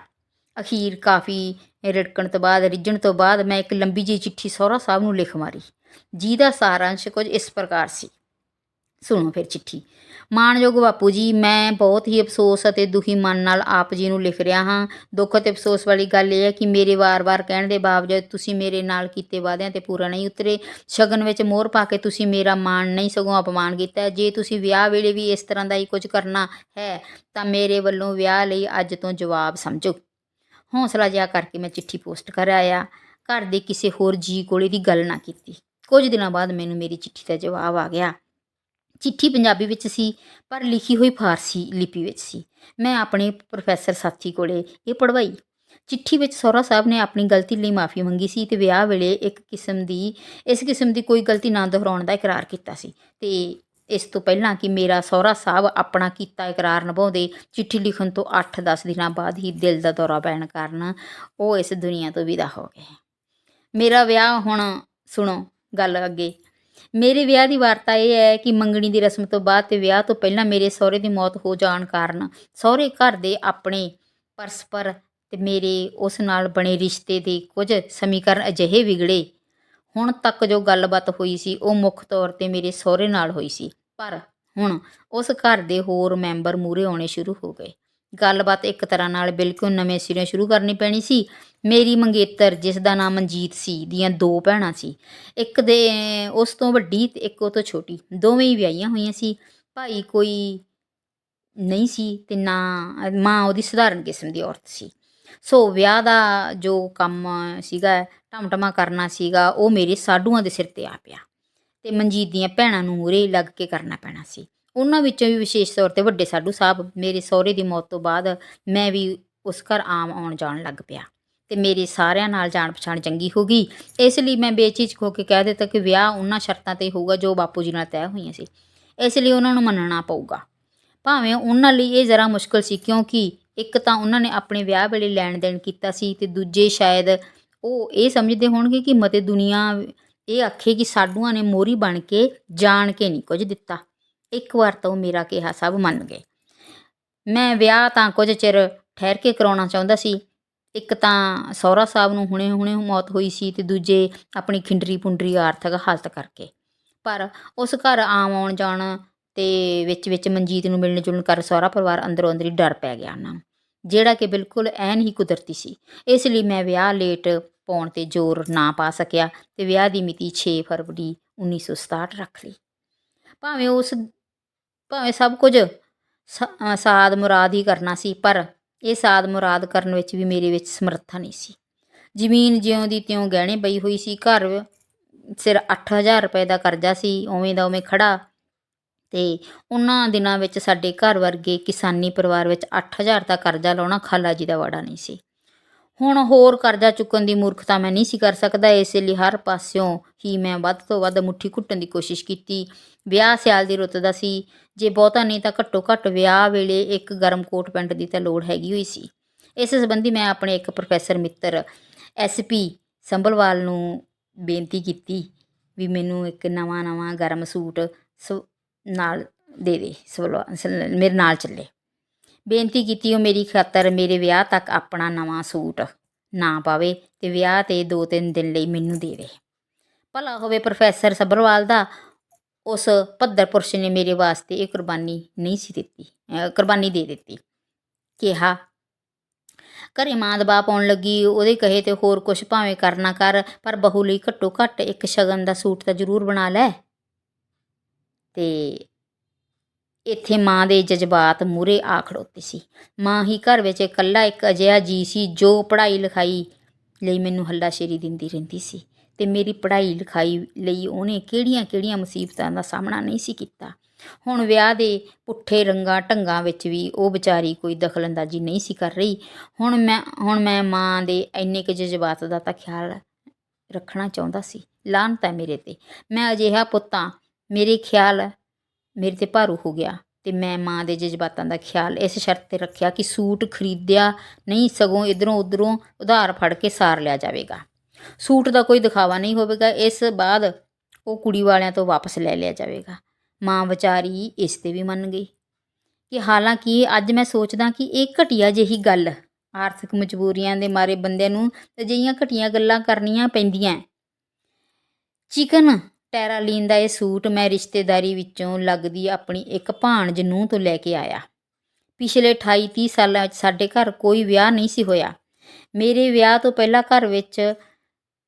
ਅਖੀਰ ਕਾਫੀ ਰਿੜਕਣ ਤੋਂ ਬਾਅਦ, ਰਿੱਝਣ ਤੋਂ ਬਾਅਦ ਮੈਂ ਇੱਕ ਲੰਬੀ ਜਿਹੀ ਚਿੱਠੀ ਸਹੁਰਾ ਸਾਹਿਬ ਨੂੰ ਲਿਖ ਮਾਰੀ, ਜਿਹਦਾ ਸਾਰਾਂਸ਼ ਕੁਝ ਇਸ ਪ੍ਰਕਾਰ ਸੀ। ਸੁਣੋ ਫਿਰ ਚਿੱਠੀ। ਮਾਣਯੋਗ ਬਾਪੂ ਜੀ, ਮੈਂ ਬਹੁਤ ਹੀ ਅਫਸੋਸ ਅਤੇ ਦੁਖੀ ਮਨ ਨਾਲ ਆਪ ਜੀ ਨੂੰ ਲਿਖ ਰਿਹਾ ਹਾਂ। ਦੁੱਖ ਅਤੇ ਅਫਸੋਸ ਵਾਲੀ ਗੱਲ ਇਹ ਹੈ ਕਿ ਮੇਰੇ ਵਾਰ-ਵਾਰ ਕਹਿਣ ਦੇ ਬਾਵਜੂਦ ਤੁਸੀਂ ਮੇਰੇ ਨਾਲ ਕੀਤੇ ਵਾਅਦਿਆਂ ਤੇ ਪੂਰਾ ਨਹੀਂ ਉਤਰੇ। ਸ਼ਗਨ ਵਿੱਚ ਮੋਹਰ ਪਾ ਕੇ ਤੁਸੀਂ ਮੇਰਾ ਮਾਣ ਨਹੀਂ ਸਗੋਂ ਅਪਮਾਨ ਕੀਤਾ। ਜੇ ਤੁਸੀਂ ਵਿਆਹ ਵੇਲੇ ਵੀ ਇਸ ਤਰ੍ਹਾਂ ਦਾ ਹੀ ਕੁਝ ਕਰਨਾ ਹੈ, ਤਾਂ ਮੇਰੇ ਵੱਲੋਂ ਵਿਆਹ ਲਈ ਅੱਜ ਤੋਂ ਜਵਾਬ ਸਮਝੋ। ਹੌਸਲਾ ਜਿਹਾ ਕਰਕੇ ਮੈਂ ਚਿੱਠੀ ਪੋਸਟ ਕਰ ਆਇਆ। ਘਰ ਦੇ ਕਿਸੇ ਹੋਰ ਜੀ ਕੋਲੇ ਦੀ ਗੱਲ ਨਾ ਕੀਤੀ। ਕੁਝ ਦਿਨਾਂ ਬਾਅਦ ਮੈਨੂੰ ਮੇਰੀ ਚਿੱਠੀ ਦਾ ਜਵਾਬ ਆ ਗਿਆ। ਚਿੱਠੀ ਪੰਜਾਬੀ ਵਿੱਚ ਸੀ, ਪਰ ਲਿਖੀ ਹੋਈ ਫਾਰਸੀ ਲਿਪੀ ਵਿੱਚ ਸੀ। ਮੈਂ ਆਪਣੇ ਪ੍ਰੋਫੈਸਰ ਸਾਥੀ ਕੋਲੇ ਇਹ ਪੜਵਾਈ ਚਿੱਠੀ ਵਿੱਚ ਸਹੁਰਾ ਸਾਹਿਬ ਨੇ ਆਪਣੀ ਗਲਤੀ ਲਈ ਮਾਫੀ ਮੰਗੀ ਸੀ ਤੇ ਵਿਆਹ ਵੇਲੇ ਇੱਕ ਕਿਸਮ ਦੀ, ਇਸ ਕਿਸਮ ਦੀ ਕੋਈ ਗਲਤੀ ਨਾ ਦੁਹਰਾਉਣ ਦਾ ਇਕਰਾਰ ਕੀਤਾ ਸੀ। ਤੇ ਇਸ ਤੋਂ ਪਹਿਲਾਂ ਕਿ ਮੇਰਾ ਸਹੁਰਾ ਸਾਹਿਬ ਆਪਣਾ ਕੀਤਾ ਇਕਰਾਰ ਨਿਭਾਉਂਦੇ, ਚਿੱਠੀ ਲਿਖਣ ਤੋਂ 8-10 ਦਿਨਾਂ ਬਾਅਦ ਹੀ ਦਿਲ ਦਾ ਦੌਰਾ ਪੈਣ ਕਾਰਨ ਉਹ ਇਸ ਦੁਨੀਆ ਤੋਂ ਵਿਦਾ ਹੋ ਗਏ। ਮੇਰਾ ਵਿਆਹ ਹੁਣ, ਸੁਣੋ ਗੱਲ ਅੱਗੇ ਮੇਰੇ ਵਿਆਹ ਦੀ ਵਾਰਤਾ ਇਹ ਹੈ ਕਿ ਮੰਗਣੀ ਦੀ ਰਸਮ ਤੋਂ ਬਾਅਦ ਤੇ ਵਿਆਹ ਤੋਂ ਪਹਿਲਾਂ ਮੇਰੇ ਸਹੁਰੇ ਦੀ ਮੌਤ ਹੋ ਜਾਣ ਕਾਰਨ ਸਹੁਰੇ ਘਰ ਦੇ ਆਪਣੇ ਪਰਸਪਰ ਤੇ ਮੇਰੇ ਉਸ ਨਾਲ ਬਣੇ ਰਿਸ਼ਤੇ ਦੇ ਕੁਝ ਸਮੀਕਰਨ ਅਜਿਹੇ ਵਿਗੜੇ। ਹੁਣ ਤੱਕ ਜੋ ਗੱਲਬਾਤ ਹੋਈ ਸੀ, ਉਹ ਮੁੱਖ ਤੌਰ ਤੇ ਮੇਰੇ ਸਹੁਰੇ ਨਾਲ ਹੋਈ ਸੀ। ਪਰ ਹੁਣ ਉਸ ਘਰ ਦੇ ਹੋਰ ਮੈਂਬਰ ਮੂਰੇ ਆਉਣੇ ਸ਼ੁਰੂ ਹੋ ਗਏ। ਗੱਲਬਾਤ ਇੱਕ ਤਰ੍ਹਾਂ ਨਾਲ ਬਿਲਕੁਲ ਨਵੇਂ ਸਿਰੇ ਸ਼ੁਰੂ ਕਰਨੀ ਪੈਣੀ ਸੀ ਮੇਰੀ ਮੰਗੇਤਰ, ਜਿਸ ਦਾ ਨਾਮ ਮਨਜੀਤ ਸੀ, ਦੀਆਂ ਦੋ ਭੈਣਾਂ ਸੀ। ਇੱਕ ਦੇ, ਉਸ ਤੋਂ ਵੱਡੀ ਤੇ ਇੱਕ ਉਹ ਤੋਂ ਛੋਟੀ। ਦੋਵੇਂ ਹੀ ਵਿਆਹੀਆਂ ਹੋਈਆਂ ਸੀ। ਭਾਈ ਕੋਈ ਨਹੀਂ ਸੀ ਤੇ ਨਾ, ਮਾਂ ਉਹਦੀ ਸਧਾਰਨ ਕਿਸਮ ਦੀ ਔਰਤ ਸੀ। ਸੋ ਵਿਆਹ ਦਾ ਜੋ ਕੰਮ ਸੀਗਾ, ਟਮਟਮਾ ਕਰਨਾ ਸੀਗਾ, ਉਹ ਮੇਰੇ ਸਾਡੂਆਂ ਦੇ ਸਿਰ ਤੇ ਆ ਪਿਆ। ਤੇ ਮਨਜੀਤ ਦੀਆਂ ਭੈਣਾਂ ਨੂੰ ਮੂਰੇ ਲੱਗ ਕੇ ਕਰਨਾ ਪੈਣਾ ਸੀ। ਉਹਨਾਂ ਵਿੱਚੋਂ ਵੀ ਵਿਸ਼ੇਸ਼ ਤੌਰ ਤੇ ਵੱਡੇ ਸਾਡੂ ਸਾਹਿਬ ਮੇਰੇ ਸਹੁਰੇ ਦੀ ਮੌਤ ਤੋਂ ਬਾਅਦ ਮੈਂ ਵੀ ਉਸ ਘਰ ਆਮ ਆਉਣ ਜਾਣ ਲੱਗ ਪਿਆ। ਤੇ ਮੇਰੀ ਸਾਰਿਆਂ ਨਾਲ ਜਾਣ ਪਛਾਣ ਚੰਗੀ ਹੋ ਗਈ। ਇਸ ਲਈ ਮੈਂ ਬੇਚਿਜਕ ਹੋ ਕੇ ਕਹਿ ਦਿੱਤਾ ਕਿ ਵਿਆਹ ਉਹਨਾਂ ਸ਼ਰਤਾਂ ਤੇ ਹੋਊਗਾ ਜੋ ਬਾਪੂ ਜੀ ਨਾਲ ਤੈਅ ਹੋਈਆਂ ਸੀ। ਇਸ ਲਈ ਉਹਨਾਂ ਨੂੰ ਮੰਨਣਾ ਪਊਗਾ। ਭਾਵੇਂ ਉਹਨਾਂ ਲਈ ਇਹ ਜ਼ਰਾ ਮੁਸ਼ਕਲ ਸੀ, ਕਿਉਂਕਿ ਇੱਕ ਤਾਂ ਉਹਨਾਂ ਨੇ ਆਪਣੇ ਵਿਆਹ ਵੇਲੇ ਲੈਣ ਦੇਣ ਕੀਤਾ ਸੀ ਤੇ ਦੂਜੇ ਸ਼ਾਇਦ ਉਹ ਇਹ ਸਮਝਦੇ ਹੋਣਗੇ ਕਿ ਮਤੇ ਦੁਨੀਆ ਇਹ ਆਖੇ ਕਿ ਸਾਡੂਆਂ ਨੇ ਮੋਰੀ ਬਣ ਕੇ ਜਾਣ ਕੇ ਨਹੀਂ ਕੁਝ ਦਿੱਤਾ। ਇੱਕ ਵਾਰ ਤਾਂ ਉਹ ਮੇਰਾ ਕਿਹਾ ਸਭ ਮੰਨ ਗਏ। ਮੈਂ ਵਿਆਹ ਤਾਂ ਕੁਝ ਚਿਰ ਠਹਿਰ ਕੇ ਕਰਾਉਣਾ ਚਾਹੁੰਦਾ ਸੀ ਇੱਕ ਤਾਂ ਸਹੁਰਾ ਸਾਹਿਬ ਨੂੰ ਹੁਣੇ ਹੁਣੇ ਮੌਤ ਹੋਈ ਸੀ ਤੇ ਦੂਜੇ ਆਪਣੀ ਖਿੰਡਰੀ ਪੁੰਡਰੀ ਆਰਥਿਕ ਹਾਲਤ ਕਰਕੇ। ਪਰ ਉਸ ਘਰ ਆਮ ਆਉਣ ਜਾਣ ਤੇ ਵਿੱਚ ਵਿੱਚ ਮਨਜੀਤ ਨੂੰ ਮਿਲਣ ਜੁਲਣ ਕਰ ਸਹੁਰਾ ਪਰਿਵਾਰ ਅੰਦਰੋਂ ਅੰਦਰੀ ਡਰ ਪੈ ਗਿਆ ਉਹਨਾਂ ਨੂੰ ਜਿਹੜਾ ਕਿ ਬਿਲਕੁਲ ਐਨ ਹੀ ਕੁਦਰਤੀ ਸੀ। ਇਸ ਲਈ ਮੈਂ ਵਿਆਹ ਲੇਟ ਪਾਉਣ ਤੇ ਜ਼ੋਰ ਨਾ ਪਾ ਸਕਿਆ ਤੇ ਵਿਆਹ ਦੀ ਮਿਤੀ 6 ਫਰਵਰੀ 1967 ਰੱਖ ਲਈ। ਭਾਵੇਂ ਉਸ ਭਾਵੇਂ ਸਭ ਕੁਝ ਸ- ਅ, ਸਾਦ ਮੁਰਾਦ ਹੀ ਕਰਨਾ ਸੀ ਪਰ ਇਹ ਸਾਦ ਮੁਰਾਦ ਕਰਨ ਵਿੱਚ ਵੀ ਮੇਰੇ ਵਿੱਚ ਸਮਰੱਥਾ ਨਹੀਂ ਸੀ। ਜ਼ਮੀਨ ਜਿਉਂ ਦੀ ਤਿਉਂ ਗਹਿਣੇ ਪਈ ਹੋਈ ਸੀ, ਘਰ ਸਿਰ 8000 ਰੁਪਏ ਦਾ ਕਰਜ਼ਾ ਸੀ, ਉਵੇਂ ਦਾ ਉਵੇਂ ਖੜਾ ਤੇ ਉਹਨਾਂ ਦਿਨਾਂ ਵਿੱਚ ਸਾਡੇ ਘਰ ਵਰਗੇ ਕਿਸਾਨੀ ਪਰਿਵਾਰ ਵਿੱਚ 8000 ਦਾ ਕਰਜ਼ਾ ਲਾਉਣਾ ਖਾਲਾ ਜੀ ਦਾ ਵਾੜਾ ਨਹੀਂ ਸੀ। ਹੁਣ ਹੋਰ ਕਰਜ਼ਾ ਚੁੱਕਣ ਦੀ ਮੂਰਖਤਾ ਮੈਂ ਨਹੀਂ ਸੀ ਕਰ ਸਕਦਾ। ਇਸ ਲਈ ਹਰ ਪਾਸਿਓਂ ਹੀ ਮੈਂ ਵੱਧ ਤੋਂ ਵੱਧ ਮੁੱਠੀ ਘੁੱਟਣ ਦੀ ਕੋਸ਼ਿਸ਼ ਕੀਤੀ। ਵਿਆਹ ਸਿਆਲ ਦੀ ਰੁੱਤ ਦਾ ਸੀ। ਜੇ ਬਹੁਤਾ ਨਹੀਂ ਤਾਂ ਘੱਟੋ ਘੱਟ ਵਿਆਹ ਵੇਲੇ ਇੱਕ ਗਰਮ ਕੋਟ ਪੈਂਟ ਦੀ ਤਾਂ ਲੋੜ ਹੈਗੀ ਹੋਈ ਸੀ। ਇਸ ਸੰਬੰਧੀ ਮੈਂ ਆਪਣੇ ਇੱਕ ਪ੍ਰੋਫੈਸਰ ਮਿੱਤਰ ਐਸਪੀ ਸੰਭਲਵਾਲ ਨੂੰ ਬੇਨਤੀ ਕੀਤੀ ਵੀ ਮੈਨੂੰ ਇੱਕ ਨਵਾਂ ਨਵਾਂ ਗਰਮ ਸੂਟ ਸ- ਨਾਲ ਦੇ ਦੇ ਸਵਲਵਾ ਸ- ਮੇਰੇ ਨਾਲ ਚੱਲੇ। ਬੇਨਤੀ ਕੀਤੀ ਉਹ ਮੇਰੀ ਖਾਤਰ ਮੇਰੇ ਵਿਆਹ ਤੱਕ ਆਪਣਾ ਨਵਾਂ ਸੂਟ ਨਾ ਪਾਵੇ ਤੇ ਵਿਆਹ ਤੇ ਦੋ ਤਿੰਨ ਦਿਨ ਲਈ ਮੈਨੂੰ ਦੇਵੇ ਭਲਾ ਹੋਵੇ ਪ੍ਰੋਫੈਸਰ ਸੱਭਰਵਾਲ ਦਾ, ਉਸ ਭੱਦਰ ਪੁਰਸ਼ ਨੇ ਮੇਰੇ ਵਾਸਤੇ ਇਹ ਕੁਰਬਾਨੀ ਨਹੀਂ ਸੀ ਦਿੱਤੀ ਕੁਰਬਾਨੀ ਦੇ ਦਿੱਤੀ। ਕਿਹਾ, ਘਰੇ ਮਾਂ ਦਬਾਅ ਪਾਉਣ ਲੱਗੀ, ਉਹਦੇ ਕਹੇ ਤੇ ਹੋਰ ਕੁਛ ਭਾਵੇਂ ਕਰਨਾ ਕਰ, ਪਰ ਬਹੂ ਲਈ ਘੱਟੋ ਘੱਟ ਇੱਕ ਸ਼ਗਨ ਦਾ ਸੂਟ ਤਾਂ ਜ਼ਰੂਰ ਬਣਾ ਲੈ। ਤੇ ਇੱਥੇ ਮਾਂ ਦੇ ਜਜ਼ਬਾਤ ਮੂਰੇ ਆ ਖੜੋਤੇ ਸੀ। ਮਾਂ ਹੀ ਘਰ ਵਿੱਚ ਇਕੱਲਾ ਇੱਕ ਅਜਿਹਾ ਜੀ ਸੀ ਜੋ ਪੜ੍ਹਾਈ ਲਿਖਾਈ ਲਈ ਮੈਨੂੰ ਹੱਲਾਸ਼ੇਰੀ ਦਿੰਦੀ ਰਹਿੰਦੀ ਸੀ ਤੇ ਮੇਰੀ ਪੜ੍ਹਾਈ ਲਿਖਾਈ ਲਈ ਉਹਨੇ ਕਿਹੜੀਆਂ-ਕਿਹੜੀਆਂ ਮੁਸੀਬਤਾਂ ਦਾ ਸਾਹਮਣਾ ਨਹੀਂ ਸੀ ਕੀਤਾ। ਹੁਣ ਵਿਆਹ ਦੇ ਪੁੱਠੇ ਰੰਗਾਂ ਢੰਗਾਂ ਵਿੱਚ ਵੀ ਉਹ ਵਿਚਾਰੀ ਕੋਈ ਦਖਲਅੰਦਾਜ਼ੀ ਨਹੀਂ ਸੀ ਕਰ ਰਹੀ। ਹੁਣ ਮੈਂ ਹੁਣ ਮੈਂ ਮਾਂ ਦੇ ਇੰਨੇ ਕੁ ਜਜ਼ਬਾਤ ਦਾ ਤਾਂ ਖਿਆਲ ਰੱਖਣਾ ਚਾਹੁੰਦਾ ਸੀ। ਲਾਹਨਤ ਹੈ ਮੇਰੇ ਤੇ। ਮੈਂ ਅਜਿਹਾ ਪੁੱਤਾਂ, ਮੇਰੇ ਖਿਆਲ ਮੇਰੇ ਤੇ ਭਾਰੂ ਹੋ ਗਿਆ ਤੇ ਮੈਂ ਮਾਂ ਦੇ ਜਜ਼ਬਾਤਾਂ ਦਾ ਖਿਆਲ ਇਸ ਸ਼ਰਤ ਤੇ ਰੱਖਿਆ ਕਿ ਸੂਟ ਖਰੀਦਿਆ ਨਹੀਂ ਸਗੋਂ ਇਧਰੋਂ ਉਧਰੋਂ ਉਧਾਰ ਫੜ ਕੇ ਸਾਰ ਲਿਆ ਜਾਵੇਗਾ। ਸੂਟ ਦਾ ਕੋਈ ਦਿਖਾਵਾ ਨਹੀਂ ਹੋਵੇਗਾ, ਇਸ ਬਾਅਦ ਉਹ ਕੁੜੀ ਵਾਲਿਆਂ ਤੋਂ ਵਾਪਸ ਲੈ ਲਿਆ ਜਾਵੇਗਾ। ਮਾਂ ਵਿਚਾਰੀ ਇਸ ਤੇ ਵੀ ਮੰਨ ਗਈ ਕਿ ਹਾਲਾਂਕਿ ਅੱਜ ਮੈਂ ਸੋਚਦਾ ਕਿ ਇਹ ਘਟੀਆ ਜਿਹੀ ਗੱਲ ਆਰਥਿਕ ਮਜਬੂਰੀਆਂ ਦੇ ਮਾਰੇ ਬੰਦਿਆਂ ਨੂੰ ਅਜਿਹੀਆਂ ਘਟੀਆਂ ਗੱਲਾਂ ਕਰਨੀਆਂ ਪੈਂਦੀਆਂ। ਚਿਕਨ ਟੈਰਾਲੀਨ ਦਾ ਇਹ ਸੂਟ ਮੈਂ ਰਿਸ਼ਤੇਦਾਰੀ ਵਿੱਚੋਂ ਲੱਗਦੀ ਆਪਣੀ ਇੱਕ ਭਾਣਜ ਨੂੰ ਤੋਂ ਲੈ ਕੇ ਆਇਆ। ਪਿਛਲੇ 28 30 ਸਾਲਾਂ ਵਿੱਚ ਸਾਡੇ ਘਰ ਕੋਈ ਵਿਆਹ ਨਹੀਂ ਸੀ ਹੋਇਆ। ਮੇਰੇ ਵਿਆਹ ਤੋਂ ਪਹਿਲਾਂ ਘਰ ਵਿੱਚ